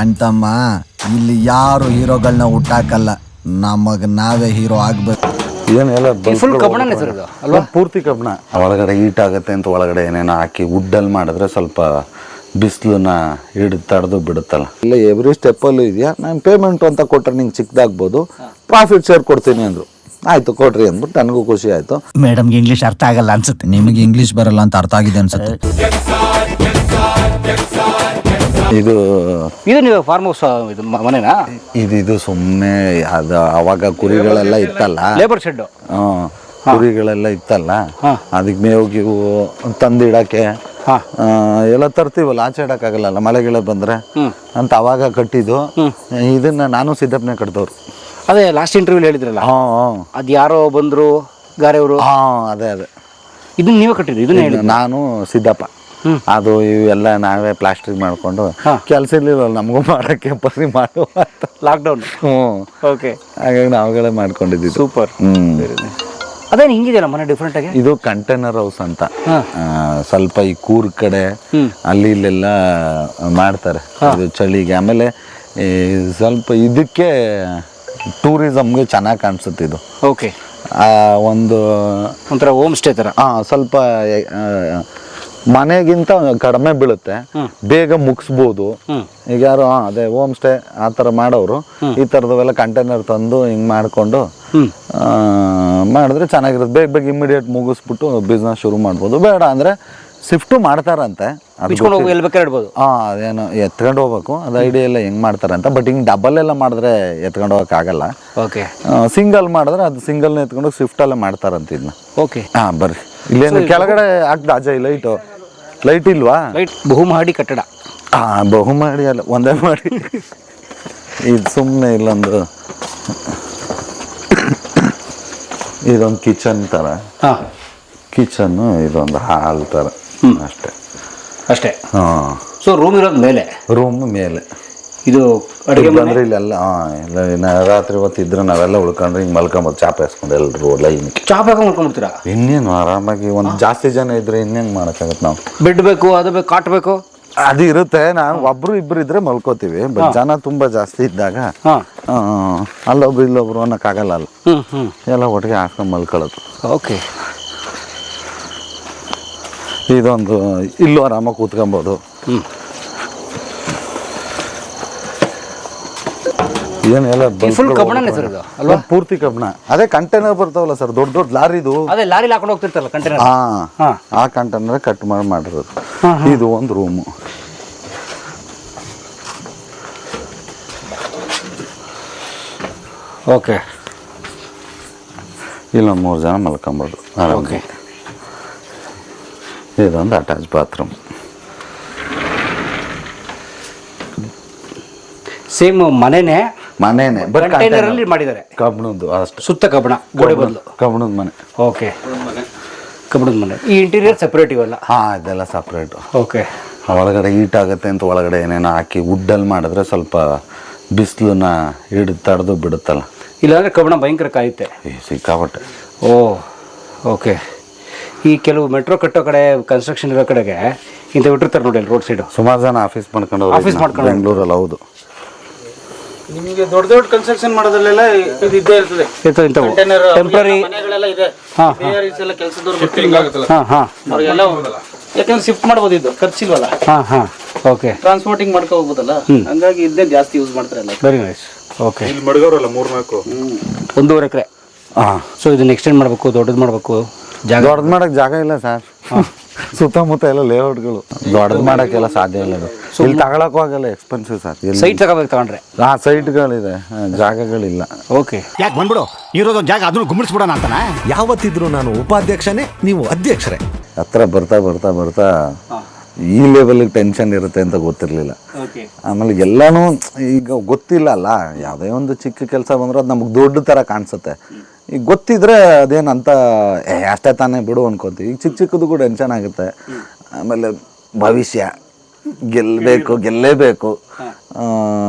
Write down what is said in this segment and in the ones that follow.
ಅಣ್ತಮ್ಮ ಇಲ್ಲಿ ಯಾರು ಹೀರೋಗಳನ್ನ ಹುಟ್ಟಾಕಲ್ಲ. ನಮಗ್ ನಾವೇ ಹೀರೋ ಆಗ್ಬೇಕು. ಏನೆಲ್ಲ ಫುಲ್ ಕಬ್ಬಣನೇ ಸರ್ ಇದು ಅಲ್ವಾ? ಪೂರ್ತಿ ಕಬ್ಬಣ ಒಳಗಡೆ ಹೀಟ್ ಆಗುತ್ತೆ ಅಂತ ಒಳಗಡೆ ಏನೇನೋ ಹಾಕಿ ವುಡ್ಡಲ್ಲಿ ಮಾಡಿದ್ರೆ ಸ್ವಲ್ಪ ಬಿಸಿಲನ್ನ ಹಿಡಿದು ತಡೆದು ಬಿಡುತ್ತಲ್ಲ. ಇಲ್ಲ ಎವ್ರಿ ಸ್ಟೆಪ್ಪಲ್ಲೂ ಇದೆಯಾ? ನಾನು ಪೇಮೆಂಟ್ ಅಂತ ಕೊಟ್ಟರೆ ನಿಂಗೆ ಚಿಕ್ಕದಾಗ್ಬೋದು ಪ್ರಾಫಿಟ್ ಶೇರ್ ಕೊಡ್ತೀನಿ ಅಂದರು. ಆಯಿತು ಕೊಡ್ರಿ ಅಂದ್ಬಿಟ್ಟು ನನಗೂ ಖುಷಿ ಆಯಿತು. ಮೇಡಮ್ಗೆ ಇಂಗ್ಲೀಷ್ ಅರ್ಥ ಆಗಲ್ಲ ಅನ್ಸುತ್ತೆ. ನಿಮಗೆ ಇಂಗ್ಲೀಷ್ ಬರಲ್ಲ ಅಂತ ಅರ್ಥ ಆಗಿದೆ ಅನ್ಸುತ್ತೆ. ಇದು ಇದು ನೀವು ಫಾರ್ಮ್ ಹೌಸ್ ಇದು ಮ- ಮನೆನಾ? ಇದು ಇದು ಸುಮ್ಮನೆ ಅದು ಅವಾಗ ಕುರಿಗಳೆಲ್ಲ ಇತ್ತಲ್ಲ. ಲೇಬರ್ ಶೆಡ್ ಹ್ಮ್. ಕುರಿಗಳೆಲ್ಲ ಇತ್ತಲ್ಲ. ಹಾ. ಅದಕ್ಕೆ ಮೇವು ಗಿವು ತಂದಿಡಕ್ಕೆ ಹಾ. ಆ, ಎಲ್ಲ ತರ್ತೀವಲ್ಲ ಆಚೆ ಇಡಕ್ಕಾಗಲ್ಲ ಮಳೆಗಿಳೆ ಬಂದ್ರೆ. ಹ್ಮ್. ಅಂತ ಅವಾಗ ಕಟ್ಟಿದ್ದು. ಇದನ್ನ ನಾನು ಸಿದ್ದಪ್ಪನೆ ಕಟ್ಟಿದವ್ರು ಅದೇ ಲಾಸ್ಟ್ ಇಂಟರ್ವ್ಯೂ ಹೇಳಿದ್ರಲ್ಲ? ಹಾಂ ಹಾಂ. ಅದು ಯಾರೋ ಬಂದ್ರು ಗಾರೆಯವರು ಹಾಂ ಅದೇ ಅದೇ. ಇದನ್ನ ನೀವೇ ಕಟ್ಟಿದ್ರಿ ಇದನ್ನ ಹೇಳಿ ನಾನು ಸಿದ್ದಪ್ಪ. ಅದು ಇವೆಲ್ಲ ನಾವೇ ಪ್ಲಾಸ್ಟಿಕ್ ಮಾಡಿಕೊಂಡು ಕೆಲಸ ಇರ್ಲಿಲ್ಲ ನಮಗೂ ಮಾಡೋಕ್ಕೆ ಪರಿ ಮಾಡುವ ಲಾಕ್ಡೌನ್ ಹ್ಞೂ. ಓಕೆ ಹಾಗಾಗಿ ನಾವುಗಳೇ ಮಾಡ್ಕೊಂಡಿದ್ವಿ ಸೂಪರ್ ಹ್ಞೂ. ಅದೇನು ಹಿಂಗಿದೆ ಮನೆ ಡಿಫ್ರೆಂಟ್ ಆಗಿ? ಇದು ಕಂಟೈನರ್ ಹೌಸ್ ಅಂತ. ಸ್ವಲ್ಪ ಈ ಕೂರ್ ಕಡೆ ಅಲ್ಲಿ ಇಲ್ಲೆಲ್ಲ ಮಾಡ್ತಾರೆ. ಇದು ಚಳಿಗೆ. ಆಮೇಲೆ ಈ ಸ್ವಲ್ಪ ಇದಕ್ಕೆ ಟೂರಿಸಮ್ಗೆ ಚೆನ್ನಾಗಿ ಕಾಣಿಸುತ್ತೆ ಇದು. ಓಕೆ ಒಂದು ಒಂಥರ ಹೋಮ್ ಸ್ಟೇ ಥರ ಹಾಂ ಸ್ವಲ್ಪ ಮನೆಗಿಂತ ಕಡಿಮೆ ಬೀಳುತ್ತೆ. ಬೇಗ ಮುಗಿಸ್ಬೋದು. ಈಗ ಯಾರು ಅದೇ ಹೋಮ್ ಸ್ಟೇ ಆ ಥರ ಮಾಡೋರು ಈ ಥರದವೆಲ್ಲ ಕಂಟೈನರ್ ತಂದು ಹಿಂಗೆ ಮಾಡಿಕೊಂಡು. ಮಾಡಿದ್ರೆ ಚೆನ್ನಾಗಿರುತ್ತೆ. ಬೇಗ ಬೇಗ ಇಮಿಡಿಯೇಟ್ ಮುಗಿಸ್ಬಿಟ್ಟು ಬಿಸ್ನೆಸ್ ಶುರು ಮಾಡ್ಬೋದು. ಬೇಡ ಅಂದರೆ ಶಿಫ್ಟು ಮಾಡ್ತಾರಂತೆ. ಅದೇನು ಎತ್ಕೊಂಡು ಹೋಗ್ಬೇಕು. ಅದು ಐಡಿಯಾ ಎಲ್ಲ ಹೆಂಗೆ ಮಾಡ್ತಾರಂತ. ಬಟ್ ಹಿಂಗೆ ಡಬಲ್ ಎಲ್ಲ ಮಾಡಿದ್ರೆ ಎತ್ಕೊಂಡು ಹೋಗೋಕ್ಕಾಗಲ್ಲ. ಓಕೆ ಸಿಂಗಲ್ ಮಾಡಿದ್ರೆ ಅದು ಸಿಂಗಲ್ನ ಎತ್ಕೊಂಡು ಶಿಫ್ಟಲ್ಲೇ ಮಾಡ್ತಾರಂತ ಇದನ್ನ ಓಕೆ ಹಾಂ ಬರ್ರಿ. ಇಲ್ಲೇನು? ಕೆಳಗಡೆ ಹಾಕ್ದ ಅಜಯ್ ಲೈಟು ಲೈಟ್ ಇಲ್ವಾ? ಲೈಟ್ ಬಹುಮಹಡಿ ಕಟ್ಟಡ. ಹಾ ಬಹು ಮಾಡಿ ಅಲ್ಲ ಒಂದೇ ಮಾಡಿ. ಇದು ಸುಮ್ಮನೆ ಇಲ್ಲೊಂದು ಇದೊಂದು ಕಿಚನ್ ಥರ ಹಾಂ. ಕಿಚನ್ನು ಇದೊಂದು ಹಾಲ್ ಥರ ಅಷ್ಟೇ. ಅಷ್ಟೇ. ಹಾಂ. ಸೊ ರೂಮ್ ಇರೋದು ಮೇಲೆ. ರೂಮ್ ಮೇಲೆ. ಇದು ಅಡುಗೆ ಇಲ್ಲಿ ಬಂದ್ರೆ ಇಲ್ಲೆಲ್ಲ ಹಾಂ ಇಲ್ಲ ಇನ್ನು ರಾತ್ರಿ ಹೊತ್ತು ಇದ್ರೆ ನಾವೆಲ್ಲ ಉಳ್ಕೊಂಡ್ರೆ ಹಿಂಗೆ ಮಲ್ಕೊಂಬೋದು ಚಾಪ ಹಾಸ್ಕೊಂಡು ಎಲ್ಲರೂ ಲೈನ್ ಚಾಪ್ ಹಾಕಿ ಮಾಡ್ಕೊಂಡ್ಬಿಡ್ತೀರಾ ಇನ್ನೇನು ಆರಾಮಾಗಿ ಒಂದು ಜಾಸ್ತಿ ಜನ ಇದ್ರೆ ಇನ್ನೇನು ಮಾಡೋಕ್ಕಾಗತ್ತೆ ನಾವು? ಬೆಡ್ ಬೇಕು ಅದು ಬೇಕು ಕಾಟ್ ಬೇಕು? ಅದು ಇರುತ್ತೆ ನಾವು ಒಬ್ರು ಇಬ್ರು ಇದ್ರೆ ಮಲ್ಕೋತೀವಿ ಬಟ್ ಜನ ತುಂಬಾ ಜಾಸ್ತಿ ಇದ್ದಾಗ ಹಾಂ. ಆ, ಅಲ್ಲೊಬ್ರು ಇಲ್ಲೊಬ್ರು ಅನ್ನೋಕ್ಕಾಗಲ್ಲ ಅಲ್ಲ. ಹ್ಞೂ ಹ್ಞೂ ಎಲ್ಲ ಒಟ್ಟಿಗೆ ಹಾಕೊಂಡು ಮಲ್ಕೊಳ್ಳೋದು. ಓಕೆ. ಇದೊಂದು ಇಲ್ಲೂ ಆರಾಮಾಗಿ ಕೂತ್ಕೊಬೋದು. ಹ್ಞೂ ಏನೆಲ್ಲ ಫುಲ್ ಕಬ್ಬಣನೇ ಸರ್ ಇದು ಅಲ್ವಾ? ಪೂರ್ತಿ ಕಬ್ಬಣ. ಅದೇ ಕಂಟೈನರ್ ಬರ್ತಾವಲ್ಲ ಸರ್ ದೊಡ್ಡ ದೊಡ್ಡ ಲಾರಿದು ಅದೇ ಲಾರಿ ಹಾಕೊಂಡು ಹೋಗ್ತಿರ್ತಲ್ಲ ಕಂಟೈನರ್ ಹಾ. ಹಾ. ಆ ಕಂಟೈನರ್ ಕಟ್ ಮಾಡಿ ಮಾಡಿರೋದು. ಇದು ಒಂದು ರೂಮು ಓಕೆ. ಇಲ್ಲೊಂದು ಮೂರು ಜನ ಮಲ್ಕೊಬೋದು ಆರಾಮಾಗಿ. ಓಕೆ. ಇದೊಂದು ಅಟ್ಯಾಚ್ ಬಾತ್ರೂಮ್ ಸೇಮ್ ಮನೆನೇ ಮನೇನೆ ಬಟ್ ಕಂಟೈನರ್ ಅಲ್ಲಿ ಮಾಡಿದ್ದಾರೆ. ಕಬ್ಬಣದ್ದು ಅಷ್ಟು. ಸುತ್ತ ಕಬ್ಬಣ ಗೋಡೆ ಬದಲು. ಕಬ್ಬಣದ ಮನೆ. ಓಕೆ. ಕಬ್ಬಣದ ಮನೆ. ಈ ಇಂಟೀರಿಯರ್ ಸೆಪರೇಟ್ ಇವೆಲ್ಲ? ಹಾಂ ಇದೆಲ್ಲ ಸಪ್ರೇಟ್ ಓಕೆ. ಒಳಗಡೆ ಹೀಟ್ ಆಗುತ್ತೆ ಅಂತ ಒಳಗಡೆ ಏನೇನೋ ಹಾಕಿ ವುಡ್ಡಲ್ಲಿ ಮಾಡಿದ್ರೆ ಸ್ವಲ್ಪ ಬಿಸಿಲನ್ನ ಹಿಡಿದು ತಡೆದು ಬಿಡುತ್ತಲ್ಲ. ಇಲ್ಲಾಂದರೆ ಕಬ್ಬಣ ಭಯಂಕರ ಕಾಯುತ್ತೆ. ಸಿಕ್ಕಾಪಟ್ಟೆ. ಓ ಓಕೆ. ಈ ಕೆಲವು ಮೆಟ್ರೋ ಕಟ್ಟೋ ಕಡೆ ಕನ್ಸ್ಟ್ರಕ್ಷನ್ ಇರೋ ಕಡೆಗೆ ಇಂಥ ಬಿಟ್ಟಿರ್ತಾರೆ ನೋಡಿ ಅಲ್ಲಿ ರೋಡ್ ಸೈಡು ಸುಮಾರು ಜನ ಆಫೀಸ್ ಮಾಡ್ಕೊಂಡು ಆಫೀಸ್ ಮಾಡ್ಕೊಂಡು ಬೆಂಗಳೂರಲ್ಲಿ ಹೌದು. ನಿಮಗೆ ದೊಡ್ಡ ದೊಡ್ಡ ಕನ್ಸ್ಟ್ರಕ್ಷನ್ ಮಾಡೋದ್ರಲ್ಲೆಲ್ಲ ಇದು ಇದ್ದೇ ಇರ್ತದೆ. ಇರ್ತದೆ ಇಂಥವು. ಕಂಟೈನರ್ ಟೆಂಪ್ರರಿ ಮನೆಗಳೆಲ್ಲ ಇದೆ. ಹಾಂ ಎಲ್ಲ ಕೆಲಸದವ್ರು ಆಗುತ್ತಲ್ಲ? ಹಾಂ ಹಾಂ. ಅವ್ರಿಗೆಲ್ಲ ಯಾಕಂದ್ರೆ ಶಿಫ್ಟ್ ಮಾಡ್ಬೋದು ಇದು ಖರ್ಚಿಲ್ವಲ್ಲ? ಹಾಂ ಹಾಂ. ಓಕೆ ಟ್ರಾನ್ಸ್ಪೋರ್ಟಿಂಗ್ ಮಾಡ್ಕೊ ಹೋಗ್ಬೋದಲ್ಲ? ಹಂಗಾಗಿ ಇದನ್ನೇ ಜಾಸ್ತಿ ಯೂಸ್ ಮಾಡ್ತಾರೆ ಎಲ್ಲ. ವೆರಿ ನೈಸ್ ಓಕೆ ಇಲ್ಲಿ ಮಡಗವ್ರಲ್ಲ ಮೂರ್ನಾಲ್ಕು. ಒಂದೂವರೆ ಎಕರೆ. ಹಾಂ. ಸೊ ಇದನ್ನ ಎಕ್ಸ್ಟೆಂಡ್ ಮಾಡಬೇಕು ದೊಡ್ಡದು ಮಾಡಬೇಕು ಜಾಗ ದೊಡ್ಡದು ಮಾಡಕ್ಕೆ ಜಾಗ ಇಲ್ಲ ಸರ್. ಸುತ್ತಮುತ್ತ ಎಲ್ಲ ಲೇಔಟ್ಗಳು ದೊಡ್ಡದು ಮಾಡಕ್ಕೆಲ್ಲ ಸಾಧ್ಯ ಇಲ್ಲ ಇದು. ಇಲ್ಲಿ ತಗೊಳಕ್ಕೂ ಆಗಲ್ಲ ಎಕ್ಸ್ಪೆನ್ಸಿವ್ ಸರ್ ಸೈಟ್ ತಗೋಬೇಕು ತಗೊಂಡ್ರೆ. ಆ ಸೈಟ್ಗಳಿದೆ ಜಾಗಗಳಿಲ್ಲ. ಓಕೆ ಯಾಕೆ ಬಂದ್ಬಿಡು? ಇರೋದೊಂದು ಜಾಗ ಅದನ್ನು ಗುಮ್ಮಿಸ್ಬಿಡೋಣ ಅಂತಾನ? ಯಾವತ್ತಿದ್ರು ನಾನು ಉಪಾಧ್ಯಕ್ಷನೇ ನೀವು ಅಧ್ಯಕ್ಷರೇ. ಹತ್ರ ಬರ್ತಾ ಬರ್ತಾ ಬರ್ತಾ ಈ ಲೆವೆಲ್ಗೆ ಟೆನ್ಷನ್ ಇರುತ್ತೆ ಅಂತ ಗೊತ್ತಿರಲಿಲ್ಲ. ಓಕೆ ಆಮೇಲೆ ಎಲ್ಲನೂ ಈಗ ಗೊತ್ತಿಲ್ಲ ಅಲ್ಲ ಯಾವುದೇ ಒಂದು ಚಿಕ್ಕ ಕೆಲಸ ಬಂದ್ರೆ ಅದು ನಮಗೆ ದೊಡ್ಡ ಥರ ಕಾಣಿಸುತ್ತೆ. ಈಗ ಗೊತ್ತಿದ್ರೆ ಅದೇನಂತ ಏ ಅಷ್ಟೇ ತಾನೇ ಬಿಡು ಅನ್ಕೊಂತೀವಿ. ಈಗ ಚಿಕ್ಕ ಚಿಕ್ಕದು ಕೂಡ ಟೆನ್ಷನ್ ಆಗುತ್ತೆ. ಆಮೇಲೆ ಭವಿಷ್ಯ. ಗೆಲ್ಲಬೇಕು. ಗೆಲ್ಲೇಬೇಕು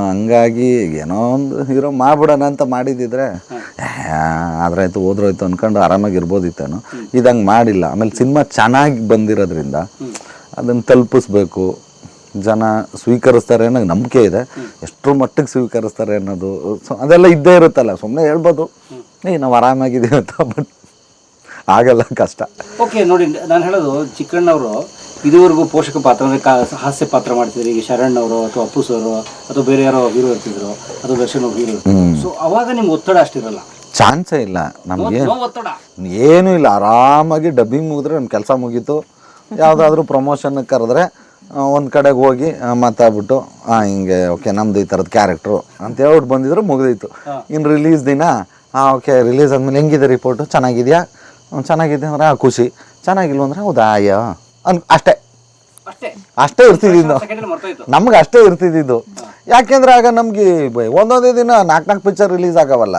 ಹಂಗಾಗಿ ಏನೋ ಒಂದು ಹೀರೋ ಮಾಡ್ಬಿಡೋಣ ಅಂತ ಮಾಡಿದಿದ್ರೆ ಆದ್ರಾಯ್ತು ಹೋದ್ರಾಯ್ತು ಅನ್ಕೊಂಡು ಆರಾಮಾಗಿ ಇರ್ಬೋದಿತ್ತೇನೋ. ಇದಂಗೆ ಮಾಡಿಲ್ಲ. ಆಮೇಲೆ ಸಿನಿಮಾ ಚೆನ್ನಾಗಿ ಬಂದಿರೋದ್ರಿಂದ ಅದನ್ನು ತಲುಪಿಸ್ಬೇಕು. ಜನ ಸ್ವೀಕರಿಸ್ತಾರೆ ಅನ್ನೋ ನಂಬಿಕೆ ಇದೆ. ಎಷ್ಟರ ಮಟ್ಟಿಗೆ ಸ್ವೀಕರಿಸ್ತಾರೆ ಅನ್ನೋದು ಸೊ ಅದೆಲ್ಲ ಇದ್ದೇ ಇರುತ್ತಲ್ಲ. ಸುಮ್ಮನೆ ಹೇಳ್ಬೋದು. ಏ ನಾವು ಆರಾಮಾಗಿದ್ದೀವಿ ಅಂತ ಬಟ್ ಆಗಲ್ಲ ಕಷ್ಟ. ಓಕೆ ನೋಡಿ ನಾನು ಹೇಳೋದು ಚಿಕ್ಕಣ್ಣವರು ಇದುವರೆಗೂ ಪೋಷಕ ಪಾತ್ರ ಅಂದರೆ ಕಾ ಹಾಸ್ಯ ಪಾತ್ರ ಮಾಡ್ತಿದ್ರು ಈಗ ಶರಣ್ ಅವರು ಅಥವಾ ಅಪ್ಪು ಸರ್ ಅಥವಾ ಬೇರೆ ಯಾರೋ ಹೀರೋ ಇರ್ತಿದ್ರು ಅಥವಾ ದರ್ಶನ್ ಅವ್ರು ಹೀರೋ ಸೊ ಅವಾಗ ನಿಮ್ಗೆ ಒತ್ತಡ ಅಷ್ಟಿರಲ್ಲ? ಚಾನ್ಸೇ ಇಲ್ಲ. ನಮಗೆ ನೋ ಒತ್ತಡ. ಏನೂ ಇಲ್ಲ. ಆರಾಮಾಗಿ ಡಬ್ಬಿಂಗ್ ಮುಗಿದ್ರೆ ನಮ್ಮ ಕೆಲಸ ಮುಗೀತು. ಯಾವುದಾದ್ರೂ ಪ್ರಮೋಷನ್ ಕರೆದ್ರೆ ಒಂದು ಕಡೆಗೆ ಹೋಗಿ ಆ, ಮಾತಾಡ್ಬಿಟ್ಟು ಹಾಂ ಹಿಂಗೆ ಓಕೆ ನಮ್ದು ಈ ಥರದ ಕ್ಯಾರೆಕ್ಟ್ರು ಅಂತ ಹೇಳ್ಬಿಟ್ಟು ಬಂದಿದ್ರು ಮುಗಿದಿತ್ತು ಇನ್ನು ರಿಲೀಸ್ ದಿನ ಹಾಂ ಓಕೆ ರಿಲೀಸ್ ಆದಮೇಲೆ ಹೆಂಗಿದೆ ರಿಪೋರ್ಟು ಚೆನ್ನಾಗಿದೆಯಾ? ಹ್ಮ್, ಚೆನ್ನಾಗಿದೆ ಅಂದ್ರೆ ಆ, ಖುಷಿ. ಚೆನ್ನಾಗಿಲ್ವ ಅಂದರೆ ಹೌದಾ ಅಯ್ಯೋ. ಅನ್ ಅಷ್ಟೇ. ಅಷ್ಟೇ. ಇರ್ತಿದ್ದಿದ್ದು ನಮ್ಗೆ ಅಷ್ಟೇ ಇರ್ತಿದ್ದಿದ್ದು. ಯಾಕೆಂದ್ರೆ ಆಗ ನಮ್ಗೆ ಬ- ಒಂದೊಂದೇ ದಿನ ನಾಲ್ಕು ನಾಲ್ಕು ಪಿಕ್ಚರ್ ರಿಲೀಸ್ ಆಗವಲ್ಲ.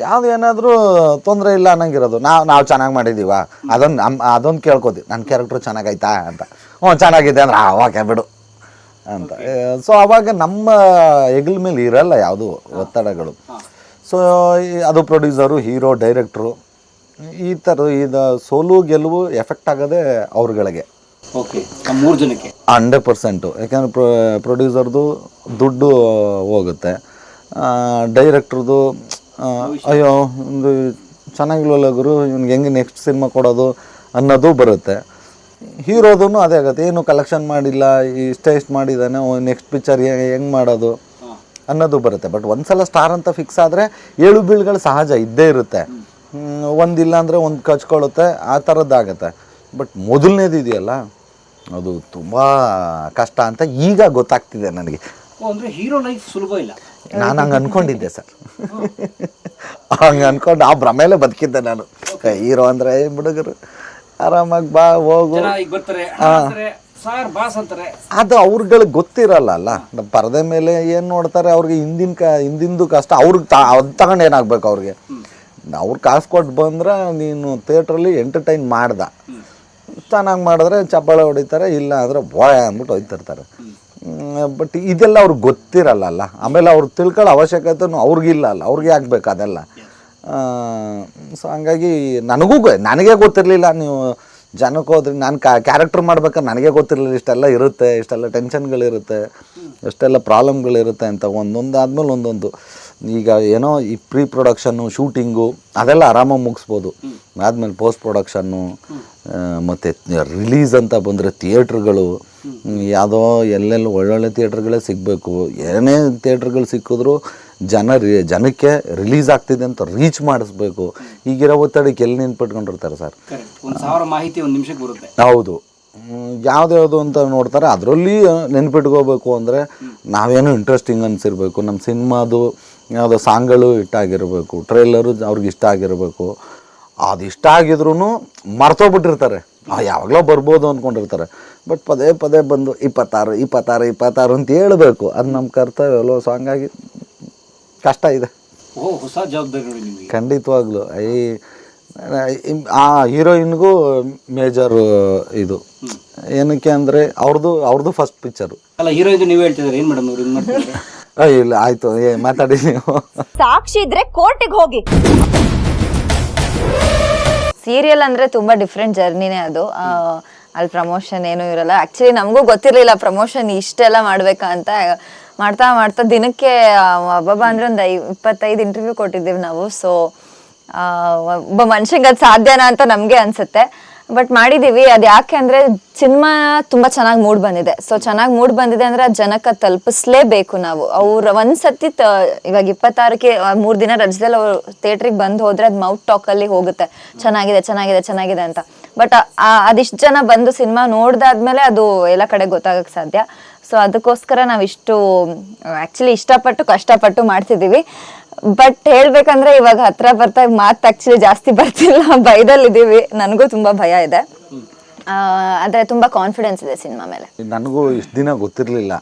ಯಾವ್ದು ಏನಾದರೂ ತೊಂದರೆ ಇಲ್ಲ ಅನ್ನಂಗಿರೋದು. ನಾವು ನಾವು ಚೆನ್ನಾಗಿ ಮಾಡಿದೀವ. ಅದೊಂದು ನಮ್ಮ ಅದೊಂದು ಕೇಳ್ಕೊತೀವಿ ನನ್ನ ಕ್ಯಾರೆಕ್ಟ್ರ್ ಚೆನ್ನಾಗೈತಾ ಅಂತ. ಹ್ಞೂ ಚೆನ್ನಾಗಿದೆ ಅಂದ್ರೆ ಓಕೆ ಬಿಡು. ಅಂತ. ಸೊ ಅವಾಗ ನಮ್ಮ ಹೆಗಲ ಮೇಲೆ ಇರಲ್ಲ ಯಾವುದು ಒತ್ತಡಗಳು. ಸೊ ಅದು ಪ್ರೊಡ್ಯೂಸರು ಹೀರೋ ಡೈರೆಕ್ಟ್ರು ಈ ಥರ ಇದು ಸೋಲು ಗೆಲುವು ಎಫೆಕ್ಟ್ ಆಗೋದೇ ಅವ್ರಗಳಿಗೆ. ಓಕೆ ಮೂರು ಜನಕ್ಕೆ. ಹಂಡ್ರೆಡ್ ಪರ್ಸೆಂಟು ಯಾಕಂದ್ರೆ ಪ್ರೊ ಪ್ರೊಡ್ಯೂಸರ್ದು ದುಡ್ಡು ಹೋಗುತ್ತೆ. ಡೈರೆಕ್ಟ್ರದು ಅಯ್ಯೋ ಒಂದು ಚೆನ್ನಾಗಿಲ್ವಲ್ಲ ಗುರು ಇವ್ನಿಗೆ ಹೆಂಗೆ ನೆಕ್ಸ್ಟ್ ಸಿನಿಮಾ ಕೊಡೋದು ಅನ್ನೋದು ಬರುತ್ತೆ. ಹೀರೋದೂ ಅದೇ ಆಗುತ್ತೆ. ಏನು ಕಲೆಕ್ಷನ್ ಮಾಡಿಲ್ಲ ಇಷ್ಟೇ ಇಷ್ಟು ಮಾಡಿದ್ದಾನೆ ನೆಕ್ಸ್ಟ್ ಪಿಕ್ಚರ್ ಹೆಂಗೆ ಮಾಡೋದು ಅನ್ನೋದು ಬರುತ್ತೆ. ಬಟ್ ಒಂದ್ಸಲ ಸ್ಟಾರ್ ಅಂತ ಫಿಕ್ಸ್ ಆದರೆ ಏಳು ಬೀಳುಗಳು ಸಹಜ ಇದ್ದೇ ಇರುತ್ತೆ. ಒಂದಿಲ್ಲ ಅಂದರೆ ಒಂದು ಕಚ್ಕೊಳ್ಳುತ್ತೆ ಆ ಥರದ್ದಾಗತ್ತೆ ಬಟ್ ಮೊದಲನೇದು ಇದೆಯಲ್ಲ ಅದು ತುಂಬ ಕಷ್ಟ ಅಂತ ಈಗ ಗೊತ್ತಾಗ್ತಿದೆ ನನಗೆ. ಅಂದರೆ ಹೀರೋ ಲೈಫ್ ಸುಲಭ ಇಲ್ಲ. ನಾನು ಹಂಗೆ ಅನ್ಕೊಂಡಿದ್ದೆ ಸರ್ ಹಂಗೆ ಅಂದ್ಕೊಂಡು ಆ ಭ್ರಮೇಲೆ ಬದುಕಿದ್ದೆ ನಾನು. ಹೀರೋ ಅಂದರೆ ಹುಡುಗರು ಆರಾಮಾಗಿ ಬಾ ಹೋಗು. ಅದು ಅವ್ರುಗಳಿಗೆ ಗೊತ್ತಿರಲ್ಲ ಅಲ್ಲ. ಪರದೆ ಮೇಲೆ ಏನು ನೋಡ್ತಾರೆ ಅವ್ರಿಗೆ ಹಿಂದಿನ ಕ ಹಿಂದಿಂದು ಕಷ್ಟ ಅವ್ರಿಗೆ ತಾ ಅದು ತಗೊಂಡು ಏನಾಗಬೇಕು ಅವ್ರಿಗೆ. ಅವ್ರು ಕಾಸು ಕೊಟ್ಟು ಬಂದ್ರೆ ನೀನು ಥಿಯೇಟ್ರಲ್ಲಿ ಎಂಟರ್ಟೈನ್ ಮಾಡ್ದೆ. ಚೆನ್ನಾಗಿ ಮಾಡಿದ್ರೆ ಚಪ್ಪಾಳೆ ಹೊಡಿತಾರೆ, ಇಲ್ಲ ಅಂದರೆ ಬಾಯ್ ಅಂದ್ಬಿಟ್ಟು ಹೋಯ್ತಿರ್ತಾರೆ. ಬಟ್ ಇದೆಲ್ಲ ಅವ್ರಿಗೆ ಗೊತ್ತಿರಲ್ಲ ಆಮೇಲೆ ಅವ್ರು ತಿಳ್ಕೊಳ್ಳೋ ಅವಶ್ಯಕತೆನೂ ಅವ್ರಿಗಿಲ್ಲ ಅಲ್ಲ, ಅವ್ರಿಗೆ ಆಗಬೇಕು ಅದೆಲ್ಲ. ಸೊ ಹಂಗಾಗಿ ನನಗೂ ನನಗೇ ಗೊತ್ತಿರಲಿಲ್ಲ. ನೀವು ಜನಕ್ಕೆ ಹೋದ್ರೆ ನಾನು ಕ್ಯಾರೆಕ್ಟರ್ ಮಾಡ್ಬೇಕಾದ್ರೆ ನನಗೆ ಗೊತ್ತಿರಲಿಲ್ಲ. ಇಷ್ಟೆಲ್ಲ ಇರುತ್ತೆ, ಇಷ್ಟೆಲ್ಲ ಟೆನ್ಷನ್ಗಳಿರುತ್ತೆ, ಇಷ್ಟೆಲ್ಲ ಪ್ರಾಬ್ಲಮ್ಗಳಿರುತ್ತೆ ಅಂತ ಒಂದೊಂದು ಆದ್ಮೇಲೆ ಒಂದೊಂದು. ಈಗ ಏನೋ ಈ ಪ್ರೀ ಪ್ರೊಡಕ್ಷನ್ನು ಶೂಟಿಂಗು ಅದೆಲ್ಲ ಆರಾಮಾಗಿ ಮುಗಿಸ್ಬೋದು. ಆದಮೇಲೆ ಪೋಸ್ಟ್ ಪ್ರೊಡಕ್ಷನ್ನು ಮತ್ತು ರಿಲೀಸ್ ಅಂತ ಬಂದರೆ ಥಿಯೇಟ್ರ್ಗಳು ಯಾವುದೋ ಎಲ್ಲೆಲ್ಲಿ ಒಳ್ಳೊಳ್ಳೆ ಥಿಯೇಟ್ರ್ಗಳೇ ಸಿಗಬೇಕು. ಏನೇ ಥಿಯೇಟ್ರ್ಗಳು ಸಿಕ್ಕಿದ್ರು ಜನ ರಿ ಜನಕ್ಕೆ ರಿಲೀಸ್ ಆಗ್ತಿದೆ ಅಂತ ರೀಚ್ ಮಾಡಿಸ್ಬೇಕು. ಈಗಿರೋ ಒತ್ತಡಕ್ಕೆ ಎಲ್ಲಿ ನೆನ್ಪಿಟ್ಕೊಂಡಿರ್ತಾರೆ ಸರ್? ಸಾವಿರ ಮಾಹಿತಿ ಒಂದು ನಿಮಿಷಕ್ಕೆ ಬರುತ್ತೆ. ಹೌದು. ಯಾವ್ದ್ಯಾವುದು ಅಂತ ನೋಡ್ತಾರೆ ಅದರಲ್ಲಿ ನೆನ್ಪಿಟ್ಕೋಬೇಕು ಅಂದರೆ ನಾವೇನೋ ಇಂಟ್ರೆಸ್ಟಿಂಗ್ ಅನ್ಸಿರ್ಬೇಕು. ನಮ್ಮ ಸಿನಿಮಾದು ಯಾವುದೋ ಸಾಂಗ್ಗಳು ಇಟ್ಟಾಗಿರಬೇಕು ಟ್ರೈಲರು ಅವ್ರಿಗೆ ಇಷ್ಟ ಆಗಿರಬೇಕು ಅದು ಇಷ್ಟ ಆಗಿದ್ರು ಮರ್ತೋಗ್ಬಿಟ್ಟಿರ್ತಾರೆ. ಯಾವಾಗಲೋ ಬರ್ಬೋದು ಅಂದ್ಕೊಂಡಿರ್ತಾರೆ ಬಟ್ ಪದೇ ಪದೇ ಬಂದು ಇಪ್ಪತ್ತಾರು ಇಪ್ಪತ್ತಾರು ಇಪ್ಪತ್ತಾರು ಅಂತ ಹೇಳಬೇಕು. ಅದು ನಮ್ಮ ಕರ್ತವ್ಯ. ಎಲ್ಲೋ ಸೊ ಹಂಗಾಗಿ ಕಷ್ಟ ಇದೆ. ಓ ಹೊಸ ಜವಾಬ್ದಾರಿ ಖಂಡಿತವಾಗ್ಲು. ಈ ಆ ಹೀರೋಯಿನ್ಗೂ ಮೇಜರ್ ಇದು. ಏನಕ್ಕೆ ಅಂದರೆ ಅವ್ರದ್ದು ಅವ್ರದ್ದು ಫಸ್ಟ್ ಪಿಕ್ಚರು ಅಲ್ಲ ಹೀರೋಯಿನ್ ನೀವು ಹೇಳ್ತಿದ್ದಾರೆ? ಏನು ಮೇಡಮ್ ಅವ್ರು ಹಿಂಗೆ ಮಾಡ್ತಿದ್ದಾರೆ? ಇಲ್ಲ ಆಯ್ತು ಏ ಮಾತಾಡಿ ನೀವು. ಸಾಕ್ಷಿ ಇದ್ರೆ ಕೋರ್ಟಿಗೆ ಹೋಗಿ. ಸೀರಿಯಲ್ ಅಂದ್ರೆ ತುಂಬಾ ಡಿಫ್ರೆಂಟ್ ಜರ್ನಿನೇ ಅದು. ಆ, ಅಲ್ಲಿ ಪ್ರಮೋಷನ್ ಏನೂ ಇರಲ್ಲ. ಆಕ್ಚುಲಿ ನಮಗೂ ಗೊತ್ತಿರಲಿಲ್ಲ ಪ್ರಮೋಷನ್ ಇಷ್ಟೆಲ್ಲ ಮಾಡ್ಬೇಕಾ ಅಂತ. ಮಾಡ್ತಾ ಮಾಡ್ತಾ ದಿನಕ್ಕೆ ಒಬ್ಬೊಬ್ಬ ಅಂದ್ರೆ ಒಂದು ಇಪ್ಪತ್ತೈದು ಇಂಟರ್ವ್ಯೂ ಕೊಟ್ಟಿದ್ದೀವಿ ನಾವು. ಸೊ ಒಬ್ಬ ಮನುಷ್ಯಂಗೆ ಅದು ಸಾಧ್ಯನಾ ಅಂತ ನಮಗೆ ಅನ್ಸುತ್ತೆ. ಬಟ್ ಮಾಡಿದೀವಿ. ಅದು ಯಾಕೆ ಅಂದ್ರೆ ಸಿನಿಮಾ ತುಂಬಾ ಚೆನ್ನಾಗಿ ಮೂಡ್ ಬಂದಿದೆ. ಸೊ ಚೆನ್ನಾಗಿ ಮೂಡ್ ಬಂದಿದೆ ಅಂದ್ರೆ ಆ ಜನಕ್ಕೆ ತಲುಪಿಸ್ಲೇಬೇಕು ನಾವು. ಅವ್ರ ಒಂದ್ಸತಿ ಇವಾಗ ಇಪ್ಪತ್ತಾರಕ್ಕೆ ಮೂರ್ ದಿನ ರಜದಲ್ಲಿ ಅವ್ರು ಥಿಯೇಟ್ರಿಗೆ ಬಂದು ಹೋದ್ರೆ ಅದು ಮೌತ್ ಟಾಕ್ ಅಲ್ಲಿ ಹೋಗುತ್ತೆ. ಚೆನ್ನಾಗಿದೆ ಚೆನ್ನಾಗಿದೆ ಚೆನ್ನಾಗಿದೆ ಅಂತ. ಬಟ್ ಅದಿಷ್ಟು ಜನ ಬಂದು ಸಿನಿಮಾ ನೋಡ್ದಾದ್ಮೇಲೆ ಅದು ಎಲ್ಲ ಕಡೆ ಗೊತ್ತಾಗಕ್ಕೆ ಸಾಧ್ಯ. ಸೊ ಅದಕ್ಕೋಸ್ಕರ ನಾವಿಷ್ಟು ಆಕ್ಚುಲಿ ಇಷ್ಟಪಟ್ಟು, ಕಷ್ಟಪಟ್ಟು ಮಾಡ್ತಿದೀವಿ. ಬಟ್ ಹೇಳ್ಬೇಕಂದ್ರೆ ಇವಾಗ ಹತ್ರ ಬರ್ತಾ ಮಾತು ಆಕ್ಚುಲಿ ಜಾಸ್ತಿ ಬರ್ತಿಲ್ಲ. ಭಯದಲ್ಲಿದ್ದೀವಿ. ನನಗೂ ತುಂಬಾ ಭಯ ಇದೆ. ಆದ್ರೆ ತುಂಬಾ ಕಾನ್ಫಿಡೆನ್ಸ್ ಇದೆ ಸಿನಿಮಾ ಮೇಲೆ. ನನಗೂ ಇಷ್ಟು ದಿನ ಗೊತ್ತಿರಲಿಲ್ಲ.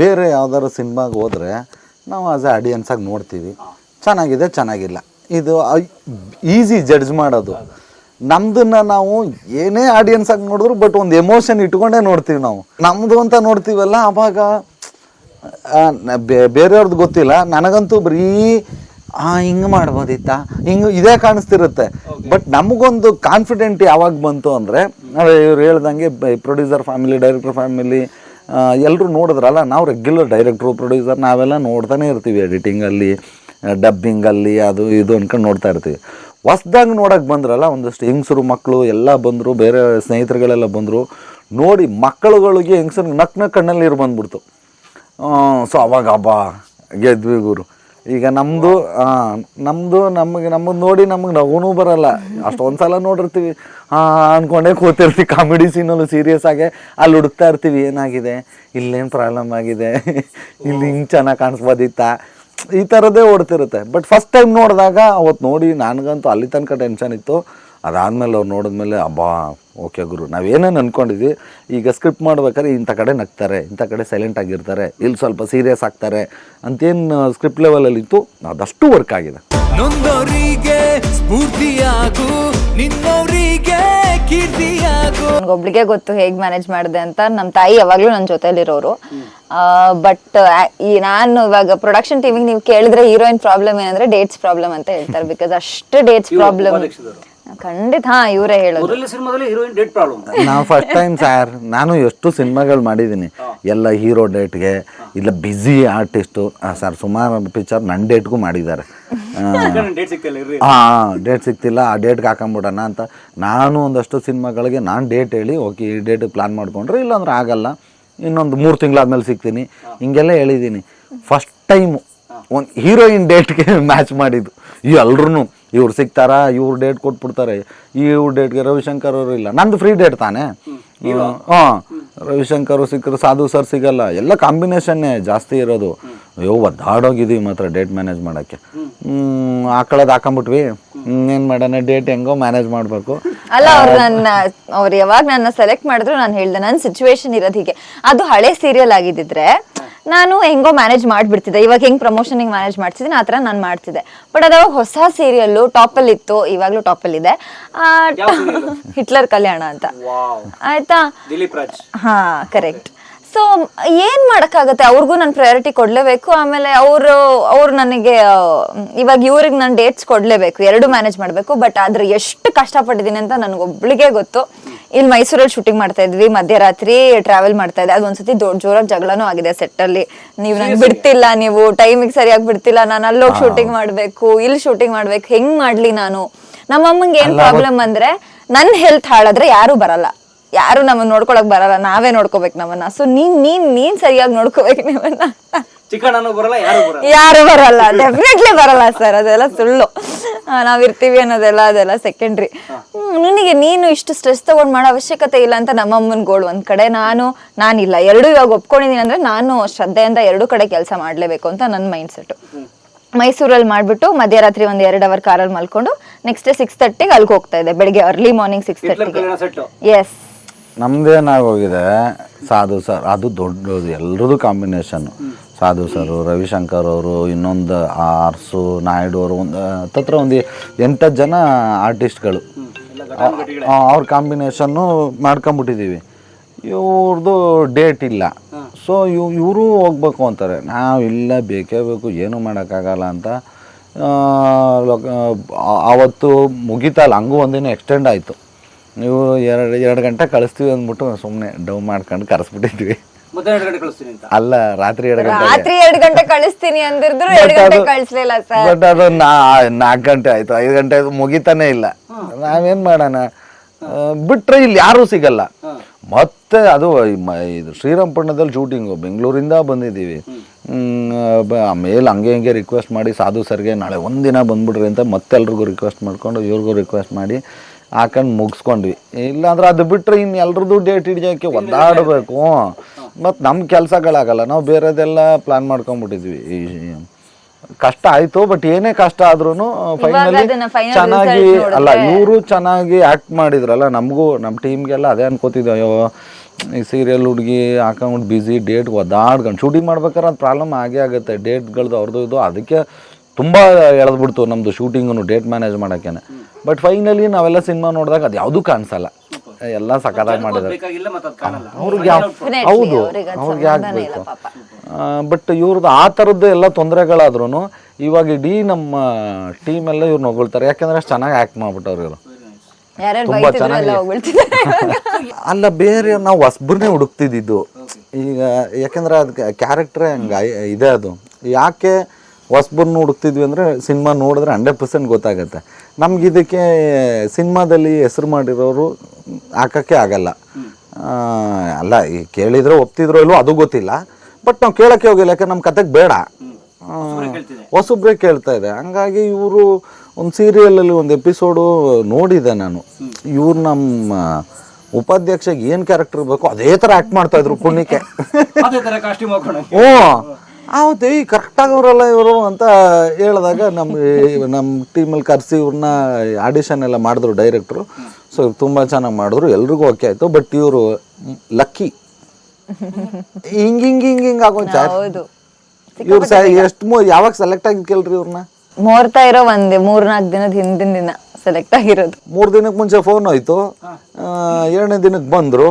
ಬೇರೆ ಯಾವ್ದಾದ್ರು ಸಿನಿಮಾಗೆ ಹೋದ್ರೆ ನಾವು ಆಸ್ ಎ ಆಡಿಯನ್ಸಾಗಿ ನೋಡ್ತೀವಿ. ಚೆನ್ನಾಗಿದೆ, ಚೆನ್ನಾಗಿಲ್ಲ. ಇದು ಈಸಿ ಜಡ್ಜ್ ಮಾಡೋದು. ನಮ್ದನ್ನ ನಾವು ಏನೇ ಆಡಿಯನ್ಸ್ ಆಗಿ ನೋಡಿದ್ರು ಬಟ್ ಒಂದು ಎಮೋಷನ್ ಇಟ್ಕೊಂಡೇ ನೋಡ್ತೀವಿ ನಾವು. ನಮ್ದು ಅಂತ ನೋಡ್ತೀವಲ್ಲ, ಅವಾಗ ಬೇರೆಯವ್ರದ್ದು ಗೊತ್ತಿಲ್ಲ. ನನಗಂತೂ ಬರೀ ಆ ಹಿಂಗೆ ಮಾಡ್ಬೋದಿತ್ತ? ಹಿಂಗೆ ಇದೇ ಕಾಣಿಸ್ತಿರುತ್ತೆ. ಬಟ್ ನಮಗೊಂದು ಕಾನ್ಫಿಡೆಂಟ್ ಯಾವಾಗ ಬಂತು ಅಂದರೆ ಅದೇ ಇವ್ರು ಹೇಳ್ದಂಗೆ ಪ್ರೊಡ್ಯೂಸರ್ ಫ್ಯಾಮಿಲಿ ಡೈರೆಕ್ಟರ್ ಫ್ಯಾಮಿಲಿ ಎಲ್ಲರೂ ನೋಡಿದ್ರಲ್ಲ ನಾವು ರೆಗ್ಯುಲರ್ ಡೈರೆಕ್ಟ್ರು ಪ್ರೊಡ್ಯೂಸರ್ ನಾವೆಲ್ಲ ನೋಡ್ತಾನೆ ಇರ್ತೀವಿ ಎಡಿಟಿಂಗಲ್ಲಿ ಡಬ್ಬಿಂಗಲ್ಲಿ ಅದು ಇದು ಅಂದ್ಕೊಂಡು ನೋಡ್ತಾ ಇರ್ತೀವಿ. ಹೊಸ್ದಾಗಿ ನೋಡೋಕೆ ಬಂದ್ರಲ್ಲ ಒಂದಷ್ಟು ಹೆಂಗಸರು ಮಕ್ಕಳು ಎಲ್ಲ ಬಂದರು ಬೇರೆ ಸ್ನೇಹಿತರುಗಳೆಲ್ಲ ಬಂದರು ನೋಡಿ ಮಕ್ಕಳುಗಳಿಗೆ ಹೆಂಗಸರು ನಕ್ ನಕ್ ಕಣ್ಣಲ್ಲಿ ನೀರು ಬಂದ್ಬಿಡ್ತು. ಸೊ ಅವಾಗ ಗೆದ್ವಿ ಗುರು. ಈಗ ನಮ್ಮದು ನಮ್ಮದು ನಮಗೆ ನಮಗೆ ನೋಡಿ ನಮಗೆ ನಗುನೂ ಬರಲ್ಲ. ಅಷ್ಟೊಂದು ಸಲ ನೋಡಿರ್ತೀವಿ. ಅಂದ್ಕೊಂಡೇ ಕೂತಿರ್ತೀವಿ. ಕಾಮಿಡಿ ಸೀನಲ್ಲೂ ಸೀರಿಯಸ್ ಆಗಿ ಅಲ್ಲಿ ಹುಡುಕ್ತಾ ಇರ್ತೀವಿ. ಏನಾಗಿದೆ? ಇಲ್ಲೇನು ಪ್ರಾಬ್ಲಮ್ ಆಗಿದೆ? ಇಲ್ಲಿ ಹಿಂಗೆ ಚೆನ್ನಾಗಿ ಕಾಣಿಸ್ಬೋದಿತ್ತಾ? ಈ ಥರದ್ದೇ ಓಡ್ತಿರುತ್ತೆ. ಬಟ್ ಫಸ್ಟ್ ಟೈಮ್ ನೋಡಿದಾಗ ಅವತ್ತು ನೋಡಿ, ನನಗಂತೂ ಅಲ್ಲಿ ತನಕ ಟೆನ್ಷನ್ ಇತ್ತು. ಅದಾದಮೇಲೆ ಅವ್ರು ನೋಡಿದ್ಮೇಲೆ ಅಬ್ಬಾ ಓಕೆ ಗುರು ನಾವೇನೇನು ಅಂದ್ಕೊಂಡಿದ್ವಿ ಈಗ ಸ್ಕ್ರಿಪ್ಟ್ ಮಾಡ್ಬೇಕಾದ್ರೆ ಇಂಥ ಕಡೆ ನಗ್ತಾರೆ ಇಂಥ ಕಡೆ ಸೈಲೆಂಟ್ ಆಗಿರ್ತಾರೆ ಇಲ್ಲಿ ಸ್ವಲ್ಪ ಸೀರಿಯಸ್ ಆಗ್ತಾರೆ. ಅಂತೇನು ಸ್ಕ್ರಿಪ್ಟ್ ಲೆವೆಲಲ್ಲಿ ಇತ್ತು ಅದಷ್ಟು ವರ್ಕ್ ಆಗಿದೆ. ನೊಂದವರಿಗೆ ಸ್ಫೂರ್ತಿಯಾಗು ನಿನ್ನವರಿಗೆ ಕೀರ್ತಿಯಾಗು ನನ್ಗೊಬ್ಳಿಗೆ ಗೊತ್ತು ಹೇಗೆ ಮ್ಯಾನೇಜ್ ಮಾಡಿದೆ ಅಂತ ನಮ್ಮ ತಾಯಿ ಯಾವಾಗಲೂ ನನ್ನ ಜೊತೆಲಿರೋರು. ಬಟ್ ಈ ನಾನು ಇವಾಗ ಪ್ರೊಡಕ್ಷನ್ ಟೀಮಿಗೆ ನೀವು ಕೇಳಿದ್ರೆ ಹೀರೋಯಿನ್ ಪ್ರಾಬ್ಲಮ್ ಏನಂದ್ರೆ ಡೇಟ್ಸ್ ಪ್ರಾಬ್ಲಮ್ ಅಂತ ಹೇಳ್ತಾರೆ ಬಿಕಾಸ್ ಅಷ್ಟು ಡೇಟ್ಸ್ ಪ್ರಾಬ್ಲಮ್ ಖಂಡಿತ ಹಾ ಇವರೇ ಹೇಳೋದು. ಮೊದಲನೇ ಸಿನಿಮಾದಲ್ಲಿ ಹೀರೋಯಿನ್ ಡೇಟ್ ಪ್ರಾಬ್ಲಮ್ ನಾವು ಫಸ್ಟ್ ಟೈಮ್ ಸರ್ ನಾನು ಎಷ್ಟು ಸಿನಿಮಾಗಳು ಮಾಡಿದ್ದೀನಿ. ಎಲ್ಲ ಹೀರೋ ಡೇಟ್ಗೆ ಇಲ್ಲ ಬ್ಯುಸಿ ಆರ್ಟಿಸ್ಟು ಸರ್ ಸುಮಾರು ಪಿಕ್ಚರ್ ನನ್ನ ಡೇಟ್ಗೂ ಮಾಡಿದ್ದಾರೆ. ಡೇಟ್ ಸಿಗ್ತಿಲ್ಲ ಇರ್ರಿ ಹಾಂ ಡೇಟ್ ಸಿಗ್ತಿಲ್ಲ ಆ ಡೇಟ್ಗೆ ಹಾಕೊಂಬಿಡೋಣ ಅಂತ ನಾನು ಒಂದಷ್ಟು ಸಿನಿಮಾಗಳಿಗೆ ನಾನು ಡೇಟ್ ಹೇಳಿ ಓಕೆ ಈ ಡೇಟ್ ಪ್ಲ್ಯಾನ್ ಮಾಡಿಕೊಂಡ್ರೆ ಇಲ್ಲಾಂದ್ರೆ ಆಗಲ್ಲ. ಇನ್ನೊಂದು ಮೂರು ತಿಂಗಳಾದ್ಮೇಲೆ ಸಿಗ್ತೀನಿ. ಹಿಂಗೆಲ್ಲ ಹೇಳಿದ್ದೀನಿ. ಫಸ್ಟ್ ಟೈಮು ಒಂದು ಹೀರೋಯಿನ್ ಡೇಟ್ಗೆ ಮ್ಯಾಚ್ ಮಾಡಿದ್ದು. ಈ ಎಲ್ರೂ ಇವ್ರು ಸಿಗ್ತಾರಾ? ಇವ್ರು ಡೇಟ್ ಕೊಟ್ಬಿಡ್ತಾರೆ. ಇವ್ರ ಡೇಟ್ಗೆ ರವಿಶಂಕರ್ ಅವರು ಇಲ್ಲ. ನಂದು ಫ್ರೀ ಡೇಟ್ ತಾನೇ? ಹಾಂ. ರವಿಶಂಕರ್ ಸಿಕ್ಕರು ಸಾಧು ಸರ್ ಸಿಗಲ್ಲ. ಎಲ್ಲ ಕಾಂಬಿನೇಷನ್ನೇ ಜಾಸ್ತಿ ಇರೋದು. ಅಯ್ಯೋ ಒದ್ದಾಡೋಗಿದ್ದೀವಿ ಮಾತ್ರ ಡೇಟ್ ಮ್ಯಾನೇಜ್ ಮಾಡೋಕ್ಕೆ. ಹಾಕೊಳ್ಳೋದು ಹಾಕೊಂಬಿಟ್ವಿ. ಏನು ಮಾಡೋಣ? ಡೇಟ್ ಹೆಂಗೋ ಮ್ಯಾನೇಜ್ ಮಾಡಬೇಕು. ಅಲ್ಲ ಅವ್ರು ನನ್ನ ಅವ್ರು ಯಾವಾಗ ನನ್ನ ಸೆಲೆಕ್ಟ್ ಮಾಡಿದ್ರು ನಾನು ಹೇಳ್ದೆ ನನ್ನ ಸಿಚುವೇಶನ್ ಇರೋದು ಹೀಗೆ. ಅದು ಹಳೆ ಸೀರಿಯಲ್ ಆಗಿದ್ದಿದ್ರೆ ನಾನು ಹೆಂಗೋ ಮ್ಯಾನೇಜ್ ಮಾಡಿಬಿಡ್ತಿದ್ದೆ. ಇವಾಗ ಹೆಂಗೆ ಪ್ರಮೋಷನ್ ಮ್ಯಾನೇಜ್ ಮಾಡ್ತಿದ್ದೀನಿ ಆ ಥರ ನಾನು ಮಾಡ್ತಿದ್ದೆ. ಬಟ್ ಅದಾಗ ಹೊಸ ಸೀರಿಯಲ್ಲು ಟಾಪಲ್ಲಿ ಇತ್ತು ಇವಾಗಲೂ ಟಾಪಲ್ಲಿ ಇದೆ ಹಿಟ್ಲರ್ ಕಲ್ಯಾಣ ಅಂತ. ಆಯ್ತಾ? ಹಾ ಕರೆಕ್ಟ್ ಸೊ ಏನ್ ಮಾಡಕ್ಕಾಗತ್ತೆ? ಅವ್ರಿಗೂ ನಾನು ಪ್ರಯಾರಿಟಿ ಕೊಡ್ಲೇಬೇಕು. ಆಮೇಲೆ ಅವರು ಅವ್ರು ನನಗೆ ಇವಾಗ ಇವ್ರಿಗೆ ನಾನು ಡೇಟ್ಸ್ ಕೊಡ್ಲೇಬೇಕು. ಎರಡು ಮ್ಯಾನೇಜ್ ಮಾಡಬೇಕು. ಬಟ್ ಆದ್ರೆ ಎಷ್ಟು ಕಷ್ಟಪಟ್ಟಿದ್ದೀನಿ ಅಂತ ನನಗೊಬ್ಳಿಗೆ ಗೊತ್ತು. ಇಲ್ಲಿ ಮೈಸೂರಲ್ಲಿ ಶೂಟಿಂಗ್ ಮಾಡ್ತಾ ಇದ್ವಿ. ಮಧ್ಯರಾತ್ರಿ ಟ್ರಾವೆಲ್ ಮಾಡ್ತಾ ಇದ್ದೆ. ಅದು ಒಂದ್ಸತಿ ದೊಡ್ಡ ಜೋರಾಗಿ ಜಗಳನೂ ಆಗಿದೆ ಸೆಟ್ ಅಲ್ಲಿ. ನೀವು ನಂಗೆ ಬಿಡ್ತಿಲ್ಲ. ನೀವು ಟೈಮಿಗೆ ಸರಿಯಾಗಿ ಬಿಡ್ತಿಲ್ಲ. ನಾನು ಅಲ್ಲೋಗಿ ಶೂಟಿಂಗ್ ಮಾಡ್ಬೇಕು. ಇಲ್ಲಿ ಶೂಟಿಂಗ್ ಮಾಡ್ಬೇಕು. ಹೆಂಗ್ ಮಾಡ್ಲಿ ನಾನು? ನಮ್ಮಮ್ಮಂಗೆ ಏನ್ ಪ್ರಾಬ್ಲಮ್ ಅಂದ್ರೆ ನನ್ನ ಹೆಲ್ತ್ ಹಾಳಾದ್ರೆ ಯಾರು ಬರಲ್ಲ. ಯಾರು ನಮ್ಮನ್ನ ನೋಡ್ಕೊಳಕ್ ಬರಲ್ಲ ನಾವೇ ನೋಡ್ಕೋಬೇಕು ನಮ್ಮನ್ನ. ಸೊ ನೀನ್ ನೀನ್ ನೀನ್ ಸರಿಯಾಗಿ ನೋಡ್ಕೋಬೇಕು ನಿಮ್ಮನ್ನ. ಚಿಕ್ಕಣ್ಣನೂ ಬರಲ್ಲ ಯಾರು ಬರಲ್ಲ. ಯಾರು ಬರಲ್ಲ ಡೆಫಿನೆಟ್ಲಿ ಬರಲ್ಲ ಸರ್ ಅದೆಲ್ಲ ಸುಳ್ಳು. ನಾವ್ ಇರ್ತೀವಿ ಅನ್ನೋದೆಲ್ಲ ಅದೆಲ್ಲ ಸೆಕೆಂಡ್ರಿ ನಿನಗೆ ನೀನು ಇಷ್ಟು ಸ್ಟ್ರೆಸ್ ತಗೊಂಡ್ ಮಾಡೋ ಅವಶ್ಯಕತೆ ಇಲ್ಲ ಅಂತ ನಮ್ಮಮ್ಮನ ಗೋಳು ಒಂದ್ ಕಡೆ ನಾನು ನಾನಿಲ್ಲ. ಎರಡು ಇವಾಗ ಒಪ್ಕೊಂಡಿದೀನಿ ಅಂದ್ರೆ ನಾನು ಶ್ರದ್ಧೆಯಿಂದ ಎರಡು ಕಡೆ ಕೆಲಸ ಮಾಡ್ಲೇಬೇಕು ಅಂತ ನನ್ನ ಮೈಂಡ್ ಸೆಟ್ ಮೈಸೂರಲ್ಲಿ ಮಾಡಿಬಿಟ್ಟು ಮಧ್ಯರಾತ್ರಿ ಒಂದು ಎರಡು ಅವರ್ ಕಾರಲ್ಲಿ ಮಲ್ಕೊಂಡು ನೆಕ್ಸ್ಟ್ ಡೇ ಸಿಕ್ಸ್ ತರ್ಟಿಗೆ ಅಲ್ಲಿಗೆ ಹೋಗ್ತಾ ಇದೆ ಬೆಳಿಗ್ಗೆ ಅರ್ಲಿ ಮಾರ್ನಿಂಗ್ ಸಿಕ್ಸ್ ತರ್ಟಿಗೆ ಎಸ್ ನಮ್ದೇನಾಗೋಗಿದೆ ಸಾಧು ಸರ್ ಅದು ದೊಡ್ಡದು ಎಲ್ಲರದು ಕಾಂಬಿನೇಷನ್ ಸಾಧು ಸರ್ ರವಿಶಂಕರ್ ಅವರು ಇನ್ನೊಂದು ಆರ್ಸು ನಾಯ್ಡು ಅವರು ಒಂದು ಹತ್ತತ್ರ ಒಂದು ಎಂಟು ಜನ ಆರ್ಟಿಸ್ಟ್ಗಳು ಅವ್ರ ಕಾಂಬಿನೇಷನ್ನು ಮಾಡ್ಕೊಂಬಿಟ್ಟಿದ್ದೀವಿ ಇವ್ರದ್ದು ಡೇಟ್ ಇಲ್ಲ. ಸೊ ಇವ್ ಇವರು ಹೋಗ್ಬೇಕು ಅಂತಾರೆ. ನಾವು ಇಲ್ಲ ಬೇಕೇ ಬೇಕು ಏನೂ ಮಾಡೋಕ್ಕಾಗಲ್ಲ ಅಂತ. ಆವತ್ತು ಮುಗಿತಲ್ಲ ಹಂಗೂ ಒಂದಿನ ಎಕ್ಸ್ಟೆಂಡ್ ಆಯಿತು. ನೀವು ಎರಡು ಎರಡು ಗಂಟೆ ಕಳಿಸ್ತೀವಿ ಅಂದ್ಬಿಟ್ಟು ಸುಮ್ಮನೆ ಡೌ ಮಾಡ್ಕೊಂಡು ಕರೆಸ್ಬಿಟ್ಟಿದ್ವಿ. ಮತ್ತೆ ಎರಡು ಗಂಟೆ ಕಳಿಸ್ತೀನಿ ಅಂತ? ಅಲ್ಲ ರಾತ್ರಿ ಎರಡು ಗಂಟೆ ರಾತ್ರಿ ಎರಡು ಗಂಟೆ ಕಳಿಸ್ತೀನಿ ಅಂದಿದ್ರು ಎರಡು ಗಂಟೆ ಕಳಿಸ್ಲಿಲ್ಲ ಸರ್. ಬಟ್ ಅದು ನಾ ನಾಲ್ಕು ಗಂಟೆ ಆಯ್ತು. ಐದು ಗಂಟೆ ಆಯ್ತು ಮುಗಿತಾನೆ ಇಲ್ಲ. ನಾವೇನ್ ಮಾಡೋಣ? ಆ, ಬಿಟ್ರೆ ಇಲ್ಲಿ ಯಾರೂ ಸಿಗಲ್ಲ. ಮತ್ತೆ ಅದು ಈ ಮ- ಇದು ಶ್ರೀರಂಗಪಟ್ಟಣದಲ್ಲಿ ಶೂಟಿಂಗು ಬೆಂಗಳೂರಿಂದ ಬಂದಿದ್ದೀವಿ. ಆಮೇಲೆ ಹಂಗೆ ಹಿಂಗೆ ರಿಕ್ವೆಸ್ಟ್ ಮಾಡಿ ಸಾಧು ಸರ್ಗೆ ನಾಳೆ ಒಂದಿನ ಬಂದ್ಬಿಡ್ರಿ ಅಂತ ಮತ್ತೆಲ್ರಿಗೂ ರಿಕ್ವೆಸ್ಟ್ ಮಾಡ್ಕೊಂಡು ಇವ್ರಿಗೂ ರಿಕ್ವೆಸ್ಟ್ ಮಾಡಿ ಹಾಕೊಂಡು ಮುಗಿಸ್ಕೊಂಡ್ವಿ. ಇಲ್ಲಾಂದ್ರೆ ಅದು ಬಿಟ್ರೆ ಇನ್ನು ಎಲ್ರದ್ದು ಡೇಟ್ ಹಿಡಿಯೋಕ್ಕೆ ಒದ್ದಾಡಬೇಕು. ಮತ್ತು ನಮ್ಮ ಕೆಲಸಗಳಾಗಲ್ಲ ನಾವು ಬೇರೆದೆಲ್ಲ ಪ್ಲಾನ್ ಮಾಡ್ಕೊಂಡ್ಬಿಟ್ಟಿದ್ವಿ ಕಷ್ಟ ಆಯ್ತು ಬಟ್ ಏನೇ ಕಷ್ಟ ಆದ್ರೂ ಫೈನಲಿ ಚೆನ್ನಾಗಿ ಅಲ್ಲ ಇವರು ಚೆನ್ನಾಗಿ ಆಕ್ಟ್ ಮಾಡಿದ್ರಲ್ಲ ನಮಗೂ ನಮ್ಮ ಟೀಮ್ಗೆಲ್ಲ ಅದೇ ಅನ್ಕೋತಿದ್ದೆ ಅಯ್ಯೋ ಈ ಸೀರಿಯಲ್ ಹುಡುಗಿ ಹಾಕೊಂಡ್ಬಿಟ್ಟು ಬ್ಯುಸಿ ಡೇಟ್ ಒದ್ದಾಡ್ಕೊಂಡು ಶೂಟಿಂಗ್ ಮಾಡ್ಬೇಕಾದ್ರೆ ಅದು ಪ್ರಾಬ್ಲಮ್ ಆಗೇ ಆಗುತ್ತೆ. ಡೇಟ್ಗಳ್ದು ಅವ್ರದ್ದು ಇದು ಅದಕ್ಕೆ ತುಂಬ ಎಳೆದ್ಬಿಡ್ತು ನಮ್ಮದು ಶೂಟಿಂಗು ಡೇಟ್ ಮ್ಯಾನೇಜ್ ಮಾಡೋಕ್ಕೇನೆ. ಬಟ್ ಫೈನಲಿ ನಾವೆಲ್ಲ ಸಿನಿಮಾ ನೋಡಿದಾಗ ಅದು ಯಾವುದೂ ಕಾಣಿಸಲ್ಲ. ಎಲ್ಲ ಸಖತ್ತಾಗಿ ಮಾಡಿದ್ದಾರೆ. ಬೇಕಾಗಿಲ್ಲ ಮತ್ತೆ ಅದು ಕಾಣಲ್ಲ. ಅವ್ರಿಗೆ ಹೌದು. ಅವ್ರಿಗೆ ಆಗಬೇಕು. ಬಟ್ ಇವ್ರದ್ದು ಆ ಥರದ್ದು ಎಲ್ಲ ತೊಂದರೆಗಳಾದ್ರೂ ಇವಾಗ ಇಡೀ ನಮ್ಮ ಟೀಮ್ ಎಲ್ಲ ಇವ್ರನ್ನ ಹೊಗಳ್ತಾರೆ ಯಾಕಂದ್ರೆ ಅಷ್ಟು ಚೆನ್ನಾಗಿ ಆ್ಯಕ್ಟ್ ಮಾಡ್ಬಿಟ್ಟವ್ರು ಇವರು. ತುಂಬ ತುಂಬಾ ಬೈತಿದ್ರು ಎಲ್ಲ ಚೆನ್ನಾಗಿ ಅಲ್ಲ ಬೇರೆ ನಾವು ಹೊಸಬ್ರನ್ನೇ ಹುಡುಕ್ತಿದ್ದು ಈಗ ಯಾಕಂದ್ರೆ ಅದಕ್ಕೆ ಕ್ಯಾರೆಕ್ಟ್ರೇ ಹಂಗೆ ಇದೆ ಅದು. ಯಾಕೆ ಹೊಸಬ್ರನ್ನ ಹುಡುಕ್ತಿದ್ವಿ ಅಂದರೆ ಸಿನಿಮಾ ನೋಡಿದ್ರೆ ಹಂಡ್ರೆಡ್ ಪರ್ಸೆಂಟ್ ಗೊತ್ತಾಗುತ್ತೆ. ನಮ್ಗೆ ಇದಕ್ಕೆ ಸಿನಿಮಾದಲ್ಲಿ ಹೆಸರು ಮಾಡಿರೋರು ಹಾಕೋಕ್ಕೆ ಆಗಲ್ಲ. ಅಲ್ಲ ಈ ಕೇಳಿದ್ರೆ ಒಪ್ತಿದ್ರೋ ಇಲ್ವೋ ಅದು ಗೊತ್ತಿಲ್ಲ. ಬಟ್ ನಾವು ಕೇಳೋಕ್ಕೆ ಹೋಗಿಲ್ಲ ಯಾಕಂದ್ರೆ ನಮ್ಮ ಕತೆಗೆ ಬೇಡ. ಹೊಸಬ್ರೇ ಕೇಳ್ತಾ ಇದೆ. ಹಂಗಾಗಿ ಇವರು ಒಂದು ಸೀರಿಯಲಲ್ಲಿ ಒಂದು ಎಪಿಸೋಡು ನೋಡಿದೆ ನಾನು. ಇವ್ರು ನಮ್ಮ ಉಪಾಧ್ಯಕ್ಷಗೆ ಏನು ಕ್ಯಾರೆಕ್ಟರ್ ಬೇಕು ಅದೇ ಥರ ಆ್ಯಕ್ಟ್ ಮಾಡ್ತಾ ಇದ್ರು ಪುಣ್ಯಕ್ಕೆ. ಹ್ಞೂ ಹೌದು ಈ ಕರೆಕ್ಟಾಗಿ ಅವರಲ್ಲ ಇವರು ಅಂತ ಹೇಳಿದಾಗ ನಮ್ಮ ನಮ್ಮ ಟೀಮಲ್ಲಿ ಕರೆಸಿ ಇವ್ರನ್ನ ಆಡಿಷನ್ ಎಲ್ಲ ಮಾಡಿದ್ರು ಡೈರೆಕ್ಟ್ರು ಸೊ ತುಂಬ ಚೆನ್ನಾಗಿ ಮಾಡಿದ್ರು. ಎಲ್ರಿಗೂ ಓಕೆ ಆಯಿತು. ಬಟ್ ಇವರು ಲಕ್ಕಿ ಹಿಂಗೆ ಹಿಂಗೆ ಹಿಂಗೆ ಸರ್ ಹೌದು. ಇವ್ರು ಎಷ್ಟು ಮೂ ಯಾವಾಗ ಸೆಲೆಕ್ಟ್ ಆಗಿದ್ ಕೇಳ್ರಿ ಇವ್ರನ್ನ? ನೋಡ್ತಾ ಇರೋ ಒಂದೇ ಮೂರ್ನಾಲ್ಕು ದಿನದ ಹಿಂದಿನ ದಿನ ಸೆಲೆಕ್ಟ್ ಆಗಿರೋದು. ಮೂರು ದಿನಕ್ಕೆ ಮುಂಚೆ ಫೋನ್ ಹೋಯ್ತು. ಎರಡನೇ ದಿನಕ್ಕೆ ಬಂದ್ರು.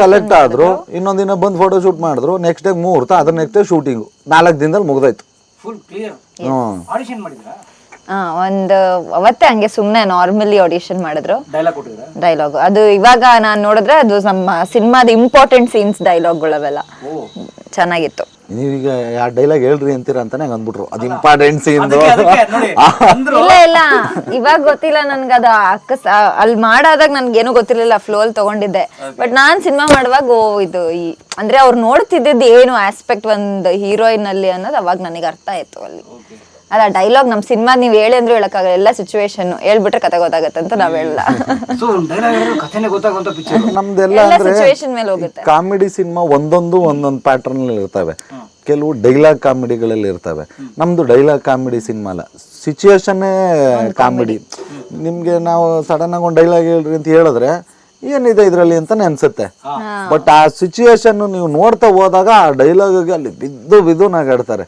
ಸೆಲೆಕ್ಟ್ ಆದ್ರು ಇನ್ನೊಂದ್ ದಿನ ಬಂದು ಫೋಟೋ ಶೂಟ್ ಮಾಡಿದ್ರು ನೆಕ್ಸ್ಟ್ ಡೇ ಮುಹೂರ್ತ ಅದ್ರ ನೆಕ್ಸ್ಟ್ ಡೇ ಶೂಟಿಂಗು ನಾಲ್ಕು ದಿನದಲ್ಲಿ ಮುಗ್ದಾಯ್ತು. ಫುಲ್ ಕ್ಲಿಯರ್ ಹ್ಞೂ ಆಡಿಷನ್ ಮಾಡಿದ್ರಾ? ಹಾ ಒಂದು ಅವತ್ತೇ ಹಂಗೆ ಸುಮ್ಮನೆ ನಾರ್ಮಲಿ ಆಡಿಷನ್ ಮಾಡಿದ್ರು. ಡೈಲಾಗ್ ಕೊಟ್ಟಿದ್ರಾ ಡೈಲಾಗ್ ಅದು ಇವಾಗ ನಾನು ನೋಡಿದ್ರೆ ಅದು ನಮ್ಮ ಸಿನಿಮಾದ ಇಂಪಾರ್ಟೆಂಟ್ ಸೀನ್ಸ್ ಡೈಲಾಗ್ಗಳವೆಲ್ಲ ಚೆನ್ನಾಗಿತ್ತು. ನೀವೀಗ ಯಾವ ಡೈಲಾಗ್ ಹೇಳ್ರಿ ಅಂತೀರ ಅಂತಾನೆ ಅಂದ್ಬಿಟ್ರು. ಅದು ಅಂದ್ರು. ಇಲ್ಲ ಇಲ್ಲ. ಇವಾಗ ಗೊತ್ತಿಲ್ಲ ನನ್ಗೆ ಅದು ಅಕ್ಕಸ್ ಅಲ್ಲಿ ಮಾಡಾದಾಗ ನನ್ಗೆ ಏನೂ ಗೊತ್ತಿರ್ಲಿಲ್ಲ ಫ್ಲೋ ಅಲ್ಲಿ ತಗೊಂಡಿದ್ದೆ. ಬಟ್ ನಾನ್ ಸಿನಿಮಾ ಮಾಡುವಾಗ ಓ ಇದು ಈ ಅಂದ್ರೆ ಅವ್ರು ನೋಡ್ತಿದ್ದಿದ್ದು ಏನು ಆಸ್ಪೆಕ್ಟ್ ಒಂದು ಹೀರೋಯಿನ್ ಅಲ್ಲಿ ಅನ್ನೋದು ಅವಾಗ ನನಗೆ ಅರ್ಥ ಆಯ್ತು ಅಲ್ಲಿ. ಅಲ್ಲ ಡೈಲಾಗ್ ನಮ್ ಸಿನಿಮಾ ನೀವ್ ಹೇಳಿ ಅಂದ್ರೆ ಹೇಳಕ್ಕಾಗಲ್ಲ ಎಲ್ಲ ಸಿಚುವೇಶನ್ ಹೇಳ್ಬಿಟ್ರೆ ಕತೆ ಗೊತ್ತಾಗತ್ತೆ ಅಂತ ನಾವ್ ಹೇಳಲ್ಲ. ಸೊ ಡೈಲಾಗ್ ಕಥೆನೇ ಗೊತ್ತಾಗುವಂತ ಪಿಕ್ಚರ್ ನಮ್ದೆಲ್ಲ ಎಲ್ಲ ಅಂದ್ರೆ ಸಿಚುವೇಶನ್ ಮೇಲೆ ಹೋಗುತ್ತೆ. ಕಾಮಿಡಿ ಸಿನಿಮಾ ಒಂದೊಂದು ಒಂದೊಂದು ಪ್ಯಾಟರ್ನ್ ಇರ್ತವೆ. ಕೆಲವು ಡೈಲಾಗ್ ಕಾಮಿಡಿಗಳಲ್ಲಿ ಇರ್ತವೆ. ನಮ್ದು ಡೈಲಾಗ್ ಕಾಮಿಡಿ ಸಿನಿಮಾ ಅಲ್ಲ. ಸಿಚುಯೇಷನ್ನೇ ಕಾಮಿಡಿ ನಿಮ್ಗೆ ನಾವು ಸಡನ್ ಆಗಿ ಒಂದು ಡೈಲಾಗ್ ಹೇಳ್ರಿ ಅಂತ ಹೇಳಿದ್ರೆ ಏನಿದೆ ಇದರಲ್ಲಿ ಅಂತ ಅನ್ಸುತ್ತೆ. ಬಟ್ ಆ ಸಿಚುಯೇಷನ್ ನೀವು ನೋಡ್ತಾ ಹೋದಾಗ ಆ ಡೈಲಾಗ್ ಅಲ್ಲಿ ಬಿದ್ದು ಬಿದ್ದು ನಗಾಡ್ತಾರೆ.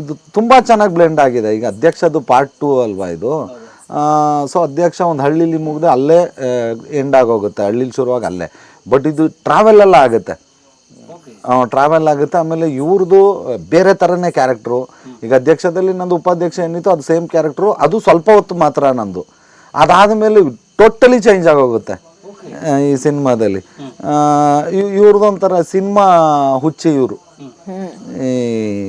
ಇದು ತುಂಬ ಚೆನ್ನಾಗಿ ಬ್ಲೆಂಡ್ ಆಗಿದೆ. ಈಗ ಅಧ್ಯಕ್ಷದು ಪಾರ್ಟ್ ಟೂ ಅಲ್ವಾ ಇದು? ಸೊ ಅಧ್ಯಕ್ಷ ಒಂದು ಹಳ್ಳಿಲಿ ಮುಗಿದು ಅಲ್ಲೇ ಎಂಡ್ ಆಗೋಗುತ್ತೆ ಹಳ್ಳಿಲಿ ಶುರುವಾಗಿ ಅಲ್ಲೇ. ಬಟ್ ಇದು ಟ್ರಾವೆಲ್ ಎಲ್ಲ ಆಗುತ್ತೆ. ಟ್ರಾವೆಲ್ ಆಗುತ್ತೆ. ಆಮೇಲೆ ಇವ್ರದ್ದು ಬೇರೆ ಥರನೇ ಕ್ಯಾರೆಕ್ಟ್ರು ಈಗ ಅಧ್ಯಕ್ಷದಲ್ಲಿ ನಂದು ಉಪಾಧ್ಯಕ್ಷ ಏನಿತ್ತು ಅದು ಸೇಮ್ ಕ್ಯಾರೆಕ್ಟ್ರು ಅದು ಸ್ವಲ್ಪ ಹೊತ್ತು ಮಾತ್ರ ನಂದು. ಅದಾದಮೇಲೆ ಟೋಟಲಿ ಚೇಂಜ್ ಆಗೋಗುತ್ತೆ ಈ ಸಿನಿಮಾದಲ್ಲಿ. ಇವ್ರದ್ದು ಒಂಥರ ಸಿನಿಮಾ ಹುಚ್ಚಿ ಇವರು. ಈ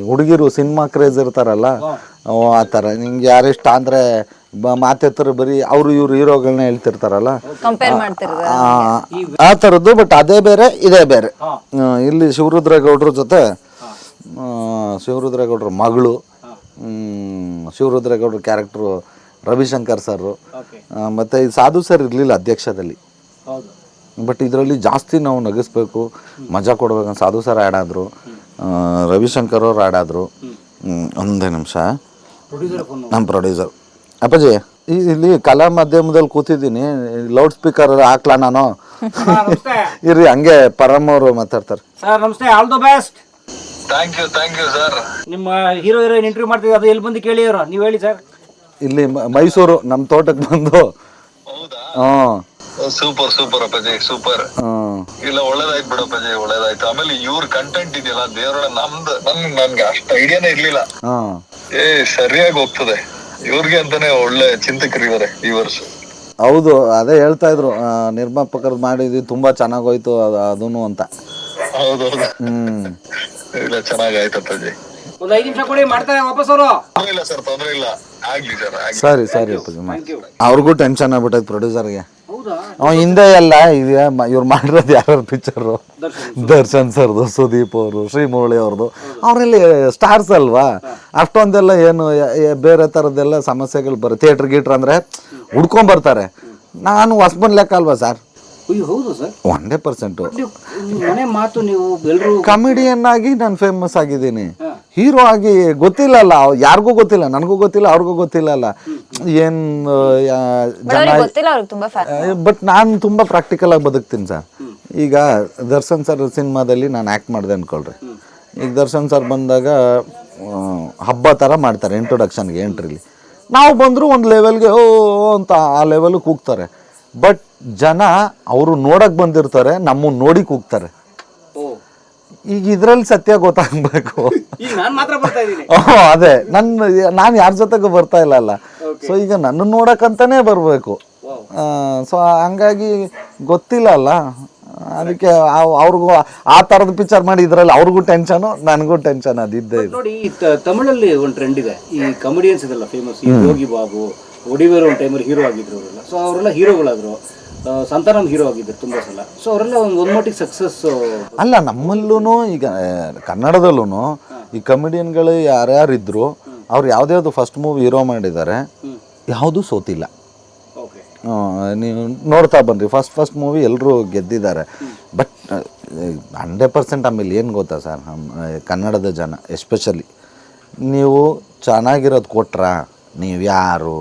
ಹುಡುಗಿರು ಸಿನಿಮಾ ಕ್ರೇಜ್ ಇರ್ತಾರಲ್ಲ ಓ ಆ ಥರ ನಿಂಗೆ ಯಾರಿಷ್ಟ ಅಂದರೆ ಮಾತೆತ್ತರು ಬರೀ ಅವರು ಇವ್ರು ಹೀರೋಗಳನ್ನ ಹೇಳ್ತಿರ್ತಾರಲ್ಲ. ಕಂಪೇರ್ ಮಾಡ್ತಿರೋದು. ಆ, ಆ ಥರದ್ದು ಬಟ್ ಅದೇ ಬೇರೆ ಇದೇ ಬೇರೆ. ಆ, ಇಲ್ಲಿ ಶಿವರುದ್ರೇಗೌಡ್ರ ಜೊತೆ ಆ, ಶಿವರುದ್ರೇಗೌಡ್ರ ಮಗಳು ಹ್ಮ್, ಶಿವರುದ್ರೇಗೌಡ್ರ ಕ್ಯಾರೆಕ್ಟ್ರು ರವಿಶಂಕರ್ ಸರ್ ಮತ್ತು ಇದು ಸಾಧು ಸರ್ ಇರಲಿಲ್ಲ ಅಧ್ಯಕ್ಷದಲ್ಲಿ. ಹೌದು. ಬಟ್ ಇದರಲ್ಲಿ ಜಾಸ್ತಿ ನಾವು ನಗಿಸ್ಬೇಕು ಮಜಾ ಕೊಡ್ಬೇಕು ಸಾಧು ಸರ್ ಆ್ಯಡ್ ಆದರು. ರವಿಶಂಕರ್ ಅವ್ರು ಆಡಾದರು ಒಂದೇ ನಿಮಿಷ. ನಮ್ಮ ಪ್ರೊಡ್ಯೂಸರ್. ಅಪ್ಪಾಜಿ ಈ- ಇಲ್ಲಿ ಕಲಾ ಮಾಧ್ಯಮದಲ್ಲಿ ಕೂತಿದ್ದೀನಿ. ಲೌಡ್ ಸ್ಪೀಕರ್ ಹಾಕ್ಲಾ ನಾನು? ನಮಸ್ತೆ. ಇರ್ರಿ ಹಂಗೆ ಪರಮ್ ಅವರು ಮಾತಾಡ್ತಾರೆ. ಸರ್ ನಮಸ್ತೆ. All the best thank you thank you sir ನಿಮ್ಮ ಹೀರೋ ಹೀರೋಯಿನ್ ಇಂಟರ್ವ್ಯೂ ಮಾಡ್ತೀವಿ ಅದು ಎಲ್ಲಿ ಬಂದು ಕೇಳಿ ಅವ್ರು? ನೀವು ಹೇಳಿ ಸರ್ ಇಲ್ಲಿ ಮೈಸೂರು ನಮ್ಮ ತೋಟಕ್ಕೆ ಬಂದು. ಹೌದಾ? ಹ್ಞೂ ಸೂಪರ್ ಸೂಪರ್ ಅಪ್ಪಾಜಿ ಸೂಪರ್. ಇಲ್ಲ ಒಳ್ಳೇದಾಯ್ತು ಬಿಡಪ್ಪಾಜಿ ಒಳ್ಳೇದಾಯ್ತು. ಆಮೇಲೆ ಇವ್ರ ಕಂಟೆಂಟ್ ಇದೆಯಲ್ಲ ದೇವರ ನಮ್ದು ನನ್ ನನ್ಗೆ ಅಷ್ಟು ಐಡಿಯಾನೇ ಇರ್ಲಿಲ್ಲ. ಹಾಂ. ಏ ಸರಿಯಾಗಿ ಹೋಗ್ತದೆ. ಇವ್ರಿಗೆ ಅಂತಾನೆ ಒಳ್ಳೆ ಚಿಂತಕರು ಇವರೇ ಈ ವರ್ಷ ಹೌದು ಅದೇ ಹೇಳ್ತಾ ಇದ್ರು. ಆ, ನಿರ್ಮಾಪಕರು ಮಾಡಿದ್ವಿ ತುಂಬಾ ಚೆನ್ನಾಗೋಯ್ತು ಅದು ಅದೂನು ಅಂತ. ಹೌದೌದು. ಹ್ಮ್. ಇಲ್ಲ ಚೆನ್ನಾಗಾಯ್ತು ಅಪ್ಪಾಜಿ. ಒಂದು ಐದು ನಿಮಿಷ ಕೊಡಿ ಮಾಡ್ತಾರೆ ವಾಪಸ್ ಅವರು. ಇಲ್ಲ ಸರ್ ತೊಂದ್ರೆ ಇಲ್ಲ. ಆಗ್ಲಿ ಸರ್ ಸರಿ ಸರಿ ಅಪ್ಪಾಜಿ ಅವ್ರಿಗೂ ಟೆನ್ಷನ್ ಆಗ್ಬಿಟ್ಟೈತೆ ಪ್ರೊಡ್ಯೂಸರ್ಗೆ ಅವ ಹಿಂದೆ ಎಲ್ಲ ಇದೆ. ಇವ್ರು ಮಾಡಿರೋದು ಯಾರ್ಯಾರು ಪಿಕ್ಚರು ದರ್ಶನ್ ಸರ್ದು ಸುದೀಪ್ ಅವರು ಶ್ರೀಮೌಳಿ ಅವ್ರದ್ದು ಅವರಲ್ಲಿ ಸ್ಟಾರ್ಸ್ ಅಲ್ವಾ? ಅಷ್ಟೊಂದೆಲ್ಲ ಏನು ಬೇರೆ ಥರದ್ದೆಲ್ಲ ಸಮಸ್ಯೆಗಳು ಬರ ಥಿಯೇಟ್ರ್ ಗೀಟ್ರ್ ಅಂದರೆ ಹುಡ್ಕೊಂಬರ್ತಾರೆ. ನಾನು ಹೊಸ್ಬನ್ ಲೆಕ್ಕ ಅಲ್ವಾ ಸರ್? ಅಯ್ಯೋ ಹೌದು ಸರ್? ಒಂದೇ ಪರ್ಸೆಂಟು. ನೀವು ಮನೆ ಮಾತು ನೀವು ಎಲ್ಲರೂ ಕಾಮಿಡಿಯನ್ ಆಗಿ ನಾನು ಫೇಮಸ್ ಆಗಿದ್ದೀನಿ. ಹೀರೋ ಆಗಿ ಗೊತ್ತಿಲ್ಲಲ್ಲ ಯಾರಿಗೂ ಗೊತ್ತಿಲ್ಲ ನನಗೂ ಗೊತ್ತಿಲ್ಲ ಅವ್ರಿಗೂ ಗೊತ್ತಿಲ್ಲಲ್ಲ ಏನು ಬಟ್ ಜನ ಗೊತ್ತಿಲ್ಲ ಅವ್ರಿಗೆ ತುಂಬಾ ಬಟ್ ನಾನು ತುಂಬ ಪ್ರಾಕ್ಟಿಕಲ್ ಆಗಿ ಬದುಕ್ತೀನಿ ಸರ್. ಈಗ ದರ್ಶನ್ ಸರ್ ಸಿನಿಮಾದಲ್ಲಿ ನಾನು ಆ್ಯಕ್ಟ್ ಮಾಡಿದೆ ಅನ್ಕೊಳ್ರಿ. ಈಗ ದರ್ಶನ್ ಸರ್ ಬಂದಾಗ ಆ, ಹಬ್ಬ ಥರ ಮಾಡ್ತಾರೆ ಇಂಟ್ರೊಡಕ್ಷನ್ಗೆ ಎಂಟ್ರಿಲಿ ನಾವು ಬಂದರೂ ಒಂದು ಲೆವೆಲ್ಗೆ ಓ ಅಂತ ಆ ಲೆವೆಲ್ಗೆ ಕೂಗ್ತಾರೆ. ಬಟ್ ಜನ ಅವರು ನೋಡಕ್ ಬಂದಿರ್ತಾರೆ ನಮ್ಮ ನೋಡಿ ಕೂಗ್ತಾರೆ ಈಗ ಇದ್ರಲ್ಲಿ ಸತ್ಯ ಗೊತ್ತಾಗ್ಬೇಕು. ಅದೇ. ನನ್ನ ನಾನು ಯಾರ ಜೊತೆಗೂ ಬರ್ತಾ ಇಲ್ಲ ಅಲ್ಲ. ಸೊ ಈಗ ನನ್ನ ನೋಡಕ್ಕಂತಾನೆ ಬರಬೇಕು. ಸೊ ಹಂಗಾಗಿ ಗೊತ್ತಿಲ್ಲ ಅಲ್ಲ. ಅದಕ್ಕೆ ಅವ್ರಿಗೂ ಆ ಥರದ ಪಿಕ್ಚರ್ ಮಾಡಿ ಇದ್ರಲ್ಲಿ ಅವ್ರಿಗೂ ಟೆನ್ಷನು ನನಗೂ ಟೆನ್ಷನ್ ಅದಿದ್ದೇ ನೋಡಿ ತಮಿಳಲ್ಲಿ ಒಂದು ಟ್ರೆಂಡ್ ಇದೆ. ಈ ಕಾಮಿಡಿಯನ್ಸ್ ಇದೆಲ್ಲ ಫೇಮಸ್ ಯೋಗಿ ಬಾಬು ಒಡಿವೇರು ಒಂದು ಟೈಮಲ್ಲಿ ಹೀರೋ ಆಗಿದ್ರು ಅವರೆಲ್ಲ. ಸೊ ಅವರೆಲ್ಲ ಹೀರೋಗಳಾದ್ರು. ಸಂತಾನಮ್ ಸಂತಾನಂ ಹೀರೋ ಆಗಿದ್ರು ತುಂಬ ಸಲ. ಸೊ ಅವರೆಲ್ಲ ಒಂದು ಒಂದು ಮಟ್ಟಿಗೆ ಸಕ್ಸಸ್ ಅಲ್ಲ ನಮ್ಮಲ್ಲೂ ಈಗ ಕನ್ನಡದಲ್ಲೂ ಈ ಕಮಿಡಿಯನ್ಗಳು ಯಾರ್ಯಾರಿದ್ರು ಅವ್ರು ಯಾವುದ್ಯಾವುದು ಫಸ್ಟ್ ಮೂವಿ ಹೀರೋ ಮಾಡಿದ್ದಾರೆ ಯಾವುದೂ ಸೋತಿಲ್ಲ. ಓಕೆ ನೀವು ನೋಡ್ತಾ ಬಂದ್ರಿ ಫಸ್ಟ್ ಫಸ್ಟ್ ಮೂವಿ ಎಲ್ಲರೂ ಗೆದ್ದಿದ್ದಾರೆ. ಬಟ್ ಹಂಡ್ರೆಡ್ ಪರ್ಸೆಂಟ್ ಆಮೇಲೆ ಏನು ಗೊತ್ತಾ ಸರ್ ಕನ್ನಡದ ಜನ ಎಸ್ಪೆಷಲಿ ನೀವು ಚೆನ್ನಾಗಿರೋದು ಕೊಟ್ರಾ ನೀವು ಯಾರು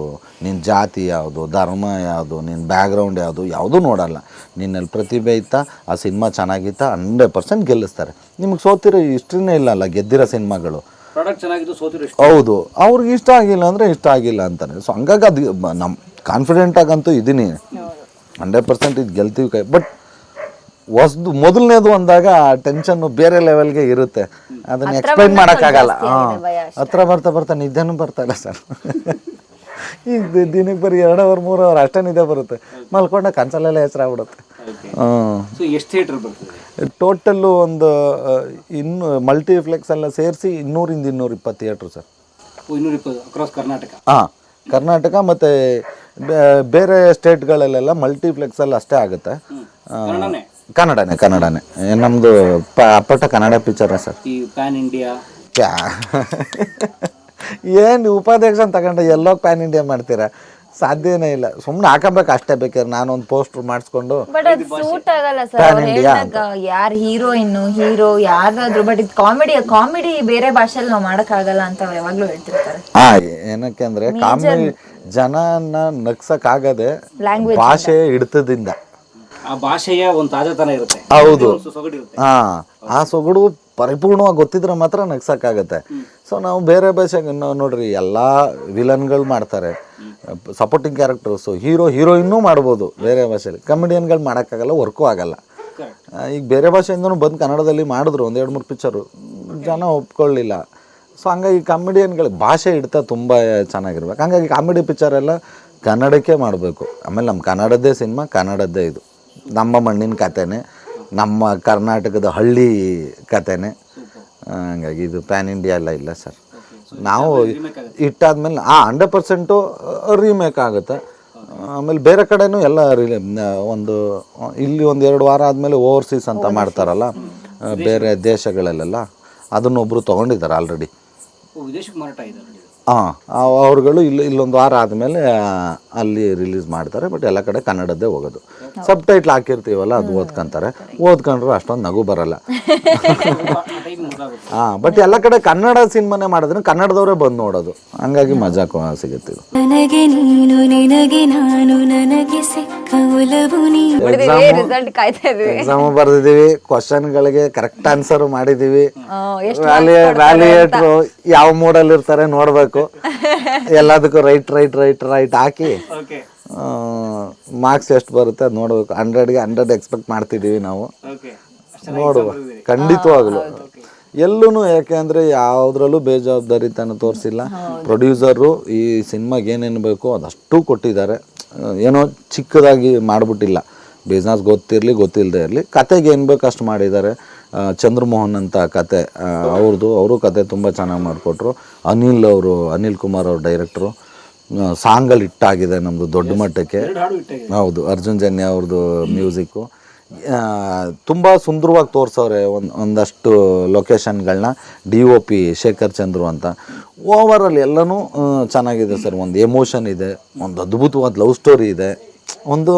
ನಿನ್ನ ಜಾತಿ ಯಾವುದು ಧರ್ಮ ಯಾವುದು ನಿನ್ನ ಬ್ಯಾಕ್ಗ್ರೌಂಡ್ ಯಾವುದು ಯಾವುದೂ ನೋಡಲ್ಲ. ನಿನ್ನಲ್ಲಿ ಪ್ರತಿಭೆ ಇತ್ತಾ ಆ ಸಿನಿಮಾ ಚೆನ್ನಾಗಿತ್ತಾ ಹಂಡ್ರೆಡ್ ಪರ್ಸೆಂಟ್ ಗೆಲ್ಲಿಸ್ತಾರೆ. ನಿಮ್ಗೆ ಸೋತಿರೋ ಹಿಸ್ಟ್ರಿನೇ ಇಲ್ಲಲ್ಲ ಗೆದ್ದಿರೋ ಸಿನಿಮಾಗಳು. ಹೌದು ಅವ್ರಿಗೆ ಇಷ್ಟ ಆಗಿಲ್ಲ ಅಂದರೆ ಇಷ್ಟ ಆಗಿಲ್ಲ ಅಂತಾನೆ ಸೊ ಹಂಗಾಗಿ ಅದು ನಮ್ಮ ಕಾನ್ಫಿಡೆಂಟ್ ಆಗಂತೂ ಇದ್ದೀನಿ ಹಂಡ್ರೆಡ್ ಪರ್ಸೆಂಟ್ ಇದು ಗೆಲ್ತೀವಿ ಕೈ. ಬಟ್ ಹೊಸ್ದು ಮೊದಲನೇದು ಅಂದಾಗ ಟೆನ್ಷನ್ ಬೇರೆ ಲೆವೆಲ್ಗೆ ಇರುತ್ತೆ. ಅದನ್ನ ಎಕ್ಸ್ಪ್ಲೈನ್ ಮಾಡೋಕ್ಕಾಗಲ್ಲ. ಹಾಂ ಹತ್ರ ಬರ್ತಾ ಬರ್ತಾ ನಿದ್ದೆನೂ ಬರ್ತಾ ಇಲ್ಲ ಸರ್. ಈಗ ದಿನಕ್ಕೆ ಬರೀ ಎರಡು ಅವರ್ ಮೂರು ಅವರ್ ಅಷ್ಟೇ ನಿದ್ದೆ ಬರುತ್ತೆ. ಮಲ್ಕೊಂಡ ಕನ್ಸಲ್ಲೆಲ್ಲ ಹೆಸರಾಗ್ಬಿಡುತ್ತೆ. ಆಗ್ಬಿಡುತ್ತೆ ಸೊ ಎಷ್ಟು ಥಿಯೇಟರ್ ಬರ್ತದೆ? ಟೋಟಲ್ಲು ಒಂದು ಇನ್ನು ಮಲ್ಟಿಪ್ಲೆಕ್ಸ್ ಎಲ್ಲ ಸೇರಿಸಿ ಇನ್ನೂರಿಂದ ಇನ್ನೂರ ಇಪ್ಪತ್ತು ಥಿಯೇಟ್ರು ಸರ್. ಇನ್ನೂರ ಇಪ್ಪತ್ತು ಅಕ್ರಾಸ್ ಕರ್ನಾಟಕ ಹಾಂ ಕರ್ನಾಟಕ ಮತ್ತು ಬೇರೆ ಸ್ಟೇಟ್ಗಳಲ್ಲೆಲ್ಲ ಮಲ್ಟಿಪ್ಲೆಕ್ಸಲ್ಲಿ ಅಷ್ಟೇ ಆಗುತ್ತೆ. ಕನ್ನಡನೇ? ಕನ್ನಡನೇ ನಮ್ಮದು ಅಪ್ಪಟ ಕನ್ನಡ ಪಿಕ್ಚರ್ ಸರ್. ಈ ಪ್ಯಾನ್ ಇಂಡಿಯಾ ಏನು ಉಪಾಧ್ಯಕ್ಷ ಅಂತ ತಗೊಂಡು ಎಲ್ಲೋ ಪ್ಯಾನ್ ಇಂಡಿಯಾ ಮಾಡ್ತೀರಾ? ಸಾಧ್ಯನೇ ಇಲ್ಲ. ಸುಮ್ಮನೆ ಹಾಕಬೇಕು ಅಷ್ಟೇ ಬೇಕಾದ್ರೆ ನಾನೊಂದು ಪೋಸ್ಟರ್ ಮಾಡಿಸ್ಕೊಂಡು. ಬಟ್ ಅದು ಸೂಟ್ ಆಗಲ್ಲ ಸರ್ ಹೇಳ್ದಾಗ ಯಾರ್ ಹೀರೋಯಿನ್ ಹೀರೋ ಯಾರಾದ್ರೂ ಬಟ್ ಇದು ಕಾಮಿಡಿ ಕಾಮಿಡಿ ಬೇರೆ ಭಾಷೆಯಲ್ಲಿ ನಾವು ಮಾಡಕ್ಕಾಗಲ್ಲ ಅಂತ ಅವ್ರು ಯಾವಾಗ್ಲೂ ಹೇಳ್ತಿರ್ತಾರೆ. ಆ ಏನಕ್ಕೆ ಅಂದ್ರೆ ಕಾಮಿಡಿ ಜನನ ನಗ್ಸಕ್ಕಾಗದೆ ಲ್ಯಾಂಗ್ವೇಜ್ ಭಾಷೆ ಹಿಡಿತದಿಂದ. ಆ ಭಾಷೆಯ ಒಂದು ತಾಜಾತನ ಇರುತ್ತೆ. ಹೌದು. ಸೊಗಡಿರುತ್ತೆ. ಹಾ ಆ ಸೊಗಡು ಪರಿಪೂರ್ಣವಾಗಿ ಗೊತ್ತಿದ್ರೆ ಮಾತ್ರ ನಗ್ಸಕ್ಕಾಗತ್ತೆ. ಸೊ ನಾವು ಬೇರೆ ಭಾಷೆಗೆ ನಾವು ನೋಡ್ರಿ ಎಲ್ಲ ವಿಲನ್ಗಳು ಮಾಡ್ತಾರೆ. ಸಪೋರ್ಟಿಂಗ್ ಕ್ಯಾರೆಕ್ಟರ್ಸು ಹೀರೋ ಹೀರೋಯಿನ್ನೂ ಮಾಡ್ಬೋದು ಬೇರೆ ಭಾಷೆಲಿ ಕಮಿಡಿಯನ್ಗಳು ಮಾಡೋಕ್ಕಾಗಲ್ಲ ವರ್ಕು ಆಗಲ್ಲ. ಈಗ ಬೇರೆ ಭಾಷೆಯಿಂದನೂ ಬಂದು ಕನ್ನಡದಲ್ಲಿ ಮಾಡಿದ್ರು ಒಂದು ಎರಡು ಮೂರು ಪಿಕ್ಚರು ಜನ ಒಪ್ಕೊಳ್ಳಿಲ್ಲ ಸೊ ಹಂಗಾಗಿ ಕಾಮಿಡಿಯನ್ಗಳು ಭಾಷೆ ಇಡ್ತಾ ತುಂಬ ಚೆನ್ನಾಗಿರ್ಬೇಕು. ಹಂಗಾಗಿ ಕಾಮಿಡಿ ಪಿಕ್ಚರ್ ಎಲ್ಲ ಕನ್ನಡಕ್ಕೆ ಮಾಡಬೇಕು. ಆಮೇಲೆ ನಮ್ಮ ಕನ್ನಡದ್ದೇ ಸಿನಿಮಾ ಕನ್ನಡದ್ದೇ ಇದು. ನಮ್ಮ ಮಣ್ಣಿನ ಕಥೆನೇ ನಮ್ಮ ಕರ್ನಾಟಕದ ಹಳ್ಳಿ ಕಥೆನೇ ಆ, ಹಂಗಾಗಿ ಇದು ಪ್ಯಾನ್ ಇಂಡಿಯಾ ಎಲ್ಲ ಇಲ್ಲ ಸರ್. ನಾವು ಇಟ್ಟಾದ್ಮೇಲೆ ಆ ಹಂಡ್ರೆಡ್ ಪರ್ಸೆಂಟು ರೀಮೇಕ್ ಆಗುತ್ತೆ. ಆಮೇಲೆ ಬೇರೆ ಕಡೆನೂ ಎಲ್ಲ ರಿಲೇ ಒಂದು ಇಲ್ಲಿ ಒಂದು ಎರಡು ವಾರ ಆದಮೇಲೆ ಓವರ್ಸೀಸ್ ಅಂತ ಮಾಡ್ತಾರಲ್ಲ ಬೇರೆ ದೇಶಗಳಲ್ಲೆಲ್ಲ ಅದನ್ನೊಬ್ಬರು ತೊಗೊಂಡಿದ್ದಾರೆ ಆಲ್ರೆಡಿ. ಹಾಂ ಅವ್ರುಗಳು ಇಲ್ಲಿ ಇಲ್ಲೊಂದು ವಾರ ಆದಮೇಲೆ ಅಲ್ಲಿ ರಿಲೀಸ್ ಮಾಡ್ತಾರೆ ಬಟ್ ಎಲ್ಲ ಕಡೆ ಕನ್ನಡದ್ದೇ ಹೋಗೋದು. ಸಬ್ ಟೈಟ್ಲ್ ಹಾಕಿರ್ತೀವಲ್ಲ ಅದು ಓದ್ಕೊಂತಾರೆ. ಓದ್ಕೊಂಡ್ರು ಅಷ್ಟೊಂದು ನಗು ಬರಲ್ಲ. ಹಾಂ ಬಟ್ ಎಲ್ಲ ಕಡೆ ಕನ್ನಡ ಸಿನಿಮಾನೆ ಮಾಡಿದ್ರೆ ಕನ್ನಡದವರೇ ಬಂದು ನೋಡೋದು. ಹಂಗಾಗಿ ಮಜಾ ಕೊ- ಸಿಗುತ್ತೆ ಇದು. ನನಗೆ ನೀನು ನಿನಗೆ ನಾನು ನನಗೆ ಸಿಕ್ಕ ಒಲವು ನೀ ರಿಸಲ್ಟ್ ಕಾಯ್ತಾ ಇದ್ವಿ. ಎಕ್ಸಾಮ್ ಬರ್ದಿದ್ದೀವಿ ಕ್ವಶನ್ಗಳಿಗೆ ಕರೆಕ್ಟ್ ಆನ್ಸರ್ ಮಾಡಿದೀವಿ. ಎಷ್ಟು ವ್ಯಾಲಿ ಯಾವ ಮೂಡಲ್ಲಿ ಇರ್ತಾರೆ ನೋಡಬೇಕು. ಎಲ್ಲದಕ್ಕೂ ರೈಟ್ ರೈಟ್ ರೈಟ್ ರೈಟ್ ಹಾಕಿ. ಓಕೆ ಮಾರ್ಕ್ಸ್ ಎಷ್ಟು ಬರುತ್ತೆ ಅದು ನೋಡ್ಬೇಕು ಹಂಡ್ರೆಡ್ಗೆ ಹಂಡ್ರೆಡ್ ಎಕ್ಸ್ಪೆಕ್ಟ್ ಮಾಡ್ತಿದ್ದೀವಿ ನಾವು. ಓಕೆ ನೋಡುವ. ಖಂಡಿತವಾಗ್ಲು. ಎಲ್ಲೂ ಯಾಕೆ ಅಂದರೆ ಯಾವುದ್ರಲ್ಲೂ ಬೇಜವಾಬ್ದಾರಿತನ ತೋರಿಸಿಲ್ಲ. ಪ್ರೊಡ್ಯೂಸರು ಈ ಸಿನಿಮಾಗೆ ಏನೇನು ಬೇಕೋ ಅದಷ್ಟು ಕೊಟ್ಟಿದ್ದಾರೆ. ಏನೋ ಚಿಕ್ಕದಾಗಿ ಮಾಡಿಬಿಟ್ಟಿಲ್ಲ. ಬಿಸ್ನೆಸ್ ಗೊತ್ತಿರಲಿ ಗೊತ್ತಿಲ್ಲದೆ ಇರಲಿ ಕತೆಗೆ ಏನು ಬೇಕು ಅಷ್ಟು ಮಾಡಿದ್ದಾರೆ. ಚಂದ್ರಮೋಹನ್ ಅಂತ ಕತೆ ಅವ್ರದ್ದು ಅವರು ಕತೆ ತುಂಬ ಚೆನ್ನಾಗಿ ಮಾಡಿಕೊಟ್ರು. ಅನಿಲ್ ಅವರು ಅನಿಲ್ ಕುಮಾರ್ ಅವ್ರ ಡೈರೆಕ್ಟ್ರು. ಸಾಂಗಲ್ಲಿ ಇಟ್ಟಾಗಿದೆ ನಮ್ಮದು ದೊಡ್ಡ ಮಟ್ಟಕ್ಕೆ. ಹೌದು ಅರ್ಜುನ್ ಜನ್ಯ ಅವ್ರದ್ದು ಮ್ಯೂಸಿಕ್ಕು. ತುಂಬ ಸುಂದರವಾಗಿ ತೋರಿಸೋರೆ ಒಂದು ಒಂದಷ್ಟು ಲೊಕೇಶನ್ಗಳನ್ನ D O P Shekhar Chandru ಅಂತ. ಓವರಲ್ಲಿ ಎಲ್ಲನೂ ಚೆನ್ನಾಗಿದೆ ಸರ್. ಒಂದು ಎಮೋಷನ್ ಇದೆ ಒಂದು ಅದ್ಭುತವಾದ ಲವ್ ಸ್ಟೋರಿ ಇದೆ. ಒಂದು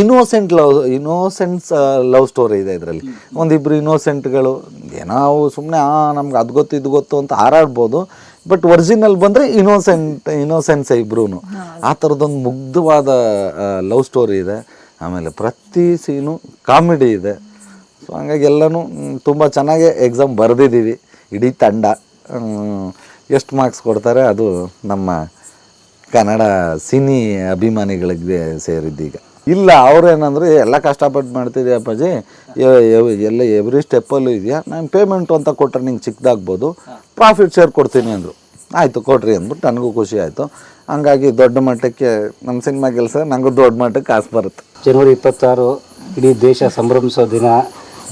innocent love innocents love story ಇದೆ ಇದರಲ್ಲಿ. ಒಂದಿಬ್ಬರು ಇನ್ನೋಸೆಂಟ್ಗಳು ಏನೋ ಸುಮ್ಮನೆ ಆ ನಮ್ಗೆ ಅದು ಗೊತ್ತು ಇದು ಗೊತ್ತು ಅಂತ ಹಾರಾಡ್ಬೋದು. ಬಟ್ ಒರಿಜಿನಲ್ ಬಂದರೆ ಇನ್ನೋಸೆಂಟ್ ಇನ್ನೋಸೆನ್ಸ್ ಇಬ್ರು ಆ ಥರದ್ದೊಂದು ಮುಗ್ಧವಾದ ಲವ್ ಸ್ಟೋರಿ ಇದೆ. ಆಮೇಲೆ ಪ್ರತಿ ಸೀನು ಕಾಮಿಡಿ ಇದೆ. ಸೊ ಹಂಗಾಗಿ ಎಲ್ಲನೂ ತುಂಬ ಚೆನ್ನಾಗೆ ಎಕ್ಸಾಮ್ ಬರೆದಿದ್ದೀವಿ. ಇಡೀ ತಂಡ ಎಷ್ಟು ಮಾರ್ಕ್ಸ್ ಕೊಡ್ತಾರೆ ಅದು ನಮ್ಮ ಕನ್ನಡ ಸಿನಿ ಅಭಿಮಾನಿಗಳಿಗೆ ಸೇರಿದ್ದೀಗ. ಇಲ್ಲ ಅವ್ರೇನಂದ್ರೆ ಎಲ್ಲ ಕಷ್ಟಪಟ್ಟು ಮಾಡ್ತಿದ್ದೆ ಅಪ್ಪಾಜಿ? ಎಲ್ಲ ಎವ್ರಿ ಸ್ಟೆಪ್ಪಲ್ಲೂ ಇದೆಯಾ? ನಾನು ಪೇಮೆಂಟು ಅಂತ ಕೊಟ್ಟರೆ ನಿಂಗೆ ಚಿಕ್ಕದಾಗ್ಬೋದು ಪ್ರಾಫಿಟ್ ಶೇರ್ ಕೊಡ್ತೀನಿ ಅಂದರು. ಆಯಿತು, ಕೊಡ್ರಿ ಅಂದ್ಬಿಟ್ಟು ನನಗೂ ಖುಷಿ ಆಯಿತು. ಹಂಗಾಗಿ ದೊಡ್ಡ ಮಟ್ಟಕ್ಕೆ ನಮ್ಮ ಸಿನಿಮಾ ಕೆಲಸ ನನಗೂ ದೊಡ್ಡ ಮಟ್ಟಕ್ಕೆ ಕಾಸು ಬರುತ್ತೆ. ಜನವರಿ ಇಪ್ಪತ್ತಾರು, ಇಡೀ ದೇಶ ಸಂಭ್ರಮಿಸೋ ದಿನ,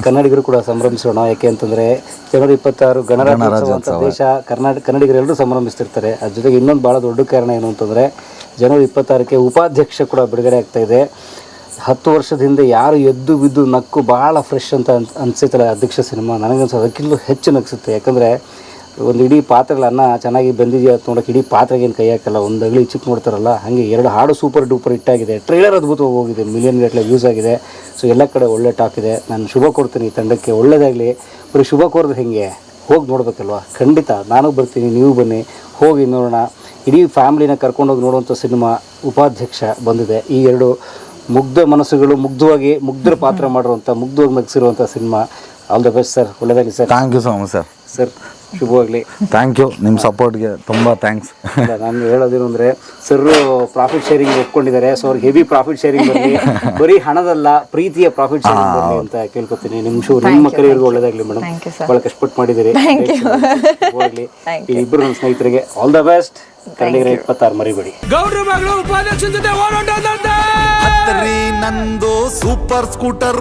ಕನ್ನಡಿಗರು ಕೂಡ ಸಂಭ್ರಮಿಸೋಣ ಯಾಕೆ ಅಂತಂದರೆ ಜನವರಿ ಇಪ್ಪತ್ತಾರು ಗಣರಾಜ್ಯೋತ್ಸವ ಅಂತ ದೇಶ ಕರ್ನಾಟಕ ಕನ್ನಡಿಗರೆಲ್ಲರೂ ಸಂಭ್ರಮಿಸ್ತಿರ್ತಾರೆ. ಅದ್ರ ಜೊತೆಗೆ ಇನ್ನೊಂದು ಭಾಳ ದೊಡ್ಡ ಕಾರಣ ಏನು ಅಂತಂದರೆ ಜನವರಿ ಇಪ್ಪತ್ತಾರಕ್ಕೆ ಉಪಾಧ್ಯಕ್ಷ ಕೂಡ ಬಿಡುಗಡೆ ಆಗ್ತಾ ಇದೆ. ಹತ್ತು ವರ್ಷದ ಹಿಂದೆ ಯಾರು ಎದ್ದು ಬಿದ್ದು ನಕ್ಕು ಭಾಳ ಫ್ರೆಶ್ ಅಂತ ಅನ್ಸಿತ್ತಲ್ಲ ಅಧ್ಯಕ್ಷ ಸಿನಿಮಾ. ನನಗನ್ಸೋ ಅದಕ್ಕಿಂತಲೂ ಹೆಚ್ಚು ನಗಿಸುತ್ತೆ. ಯಾಕಂದರೆ ಒಂದು ಇಡೀ ಪಾತ್ರೆಗಳ ಅನ್ನ ಚೆನ್ನಾಗಿ ಬಂದಿದೆಯಾ ನೋಡೋಕೆ ಇಡೀ ಪಾತ್ರೆಗೆ ಏನು ಕೈ ಹಾಕಲ್ಲ ಒಂದು ಅಗಲಿ ಚಿಕ್ಕ ನೋಡ್ತಾರಲ್ಲ ಹಾಗೆ ಎರಡು ಹಾಡು ಸೂಪರ್ ಡೂಪರ್ ಹಿಟ್ಟಾಗಿದೆ ಟ್ರೈಲರ್ ಅದ್ಭುತವಾಗಿ ಹೋಗಿದೆ ಮಿಲಿಯನ್ ಗಟ್ಟಲೆ ವ್ಯೂಸ್ ಆಗಿದೆ. ಸೊ ಎಲ್ಲ ಕಡೆ ಒಳ್ಳೆ ಟಾಕ್ ಇದೆ. ನಾನು ಶುಭ ಕೊಡ್ತೀನಿ ಈ ತಂಡಕ್ಕೆ ಒಳ್ಳೆಯದಾಗಲಿ ಬರೀ ಶುಭ ಕೋರ್ದು ಹೇಗೆ? ಹೋಗಿ ನೋಡ್ಬೇಕಲ್ವಾ? ಖಂಡಿತ ನಾನು ಬರ್ತೀನಿ ನೀವು ಬನ್ನಿ ಹೋಗಿ ನೋಡೋಣ. ಇಡೀ ಫ್ಯಾಮ್ಲಿನ ಕರ್ಕೊಂಡೋಗಿ ನೋಡುವಂಥ ಸಿನಿಮಾ ಉಪಾಧ್ಯಕ್ಷ ಬಂದಿದೆ. ಈ ಎರಡು ಮುಗ್ಧ ಮನಸ್ಸುಗಳು ಮುಗ್ಧವಾಗಿ ಮುಗ್ಧರ ಪಾತ್ರ ಮಾಡಿರುವಂಥ ಮುಗ್ಧವಾಗಿ ನಗಿಸಿರುವಂಥ cinema all the best sir ಒಳ್ಳೆದಾಗಿ sir thank you so much sir sir ಶುಭವಾಗಲಿ. ಥ್ಯಾಂಕ್ ಯು ನಿಮ್ಮ ಸಪೋರ್ಟ್ಗೆ ತುಂಬ ಥ್ಯಾಂಕ್ಸ್ ನಾನು ಹೇಳೋದೇನು ಅಂದರೆ ಸರ್ ಪ್ರಾಫಿಟ್ ಶೇರಿಂಗ್ ಒಪ್ಕೊಂಡಿದ್ದಾರೆ ಸೊ ಅವ್ರಿಗೆ ಹೆವಿ ಪ್ರಾಫಿಟ್ ಶೇರಿಂಗ್ ಬರಲಿ. ಬರೀ ಹಣದಲ್ಲ ಪ್ರೀತಿಯ ಪ್ರಾಫಿಟ್ ಶೇರಿಂಗ್ ಬರಲಿ ಅಂತ ಕೇಳ್ಕೊತೀನಿ. ನಿಮ್ಮ ಶೂ ನಿಮ್ಮ ಕರಿಯರ್ಗೆ ಒಳ್ಳೇದಾಗ್ಲಿ ಮೇಡಮ್ ಭಾಳ ಕಷ್ಟಪಟ್ಟು ಮಾಡಿದ್ದೀರಿ. ಶುಭವಾಗ್ಲಿ. ಇಬ್ಬರು ನನ್ನ ಸ್ನೇಹಿತರಿಗೆ ಆಲ್ ದ ಬೆಸ್ಟ್ ಕನ್ನಡಿಗರ ಇಪ್ಪತ್ತಾರು ಮರಿಬೇಡಿ. ಗೌಡ್ರ ಮಗಳು ಉಪಾಧ್ಯಕ್ಷ ಜೊತೆ ಓಡಾಟ ನಂದು ಸೂಪರ್ ಸ್ಕೂಟರ್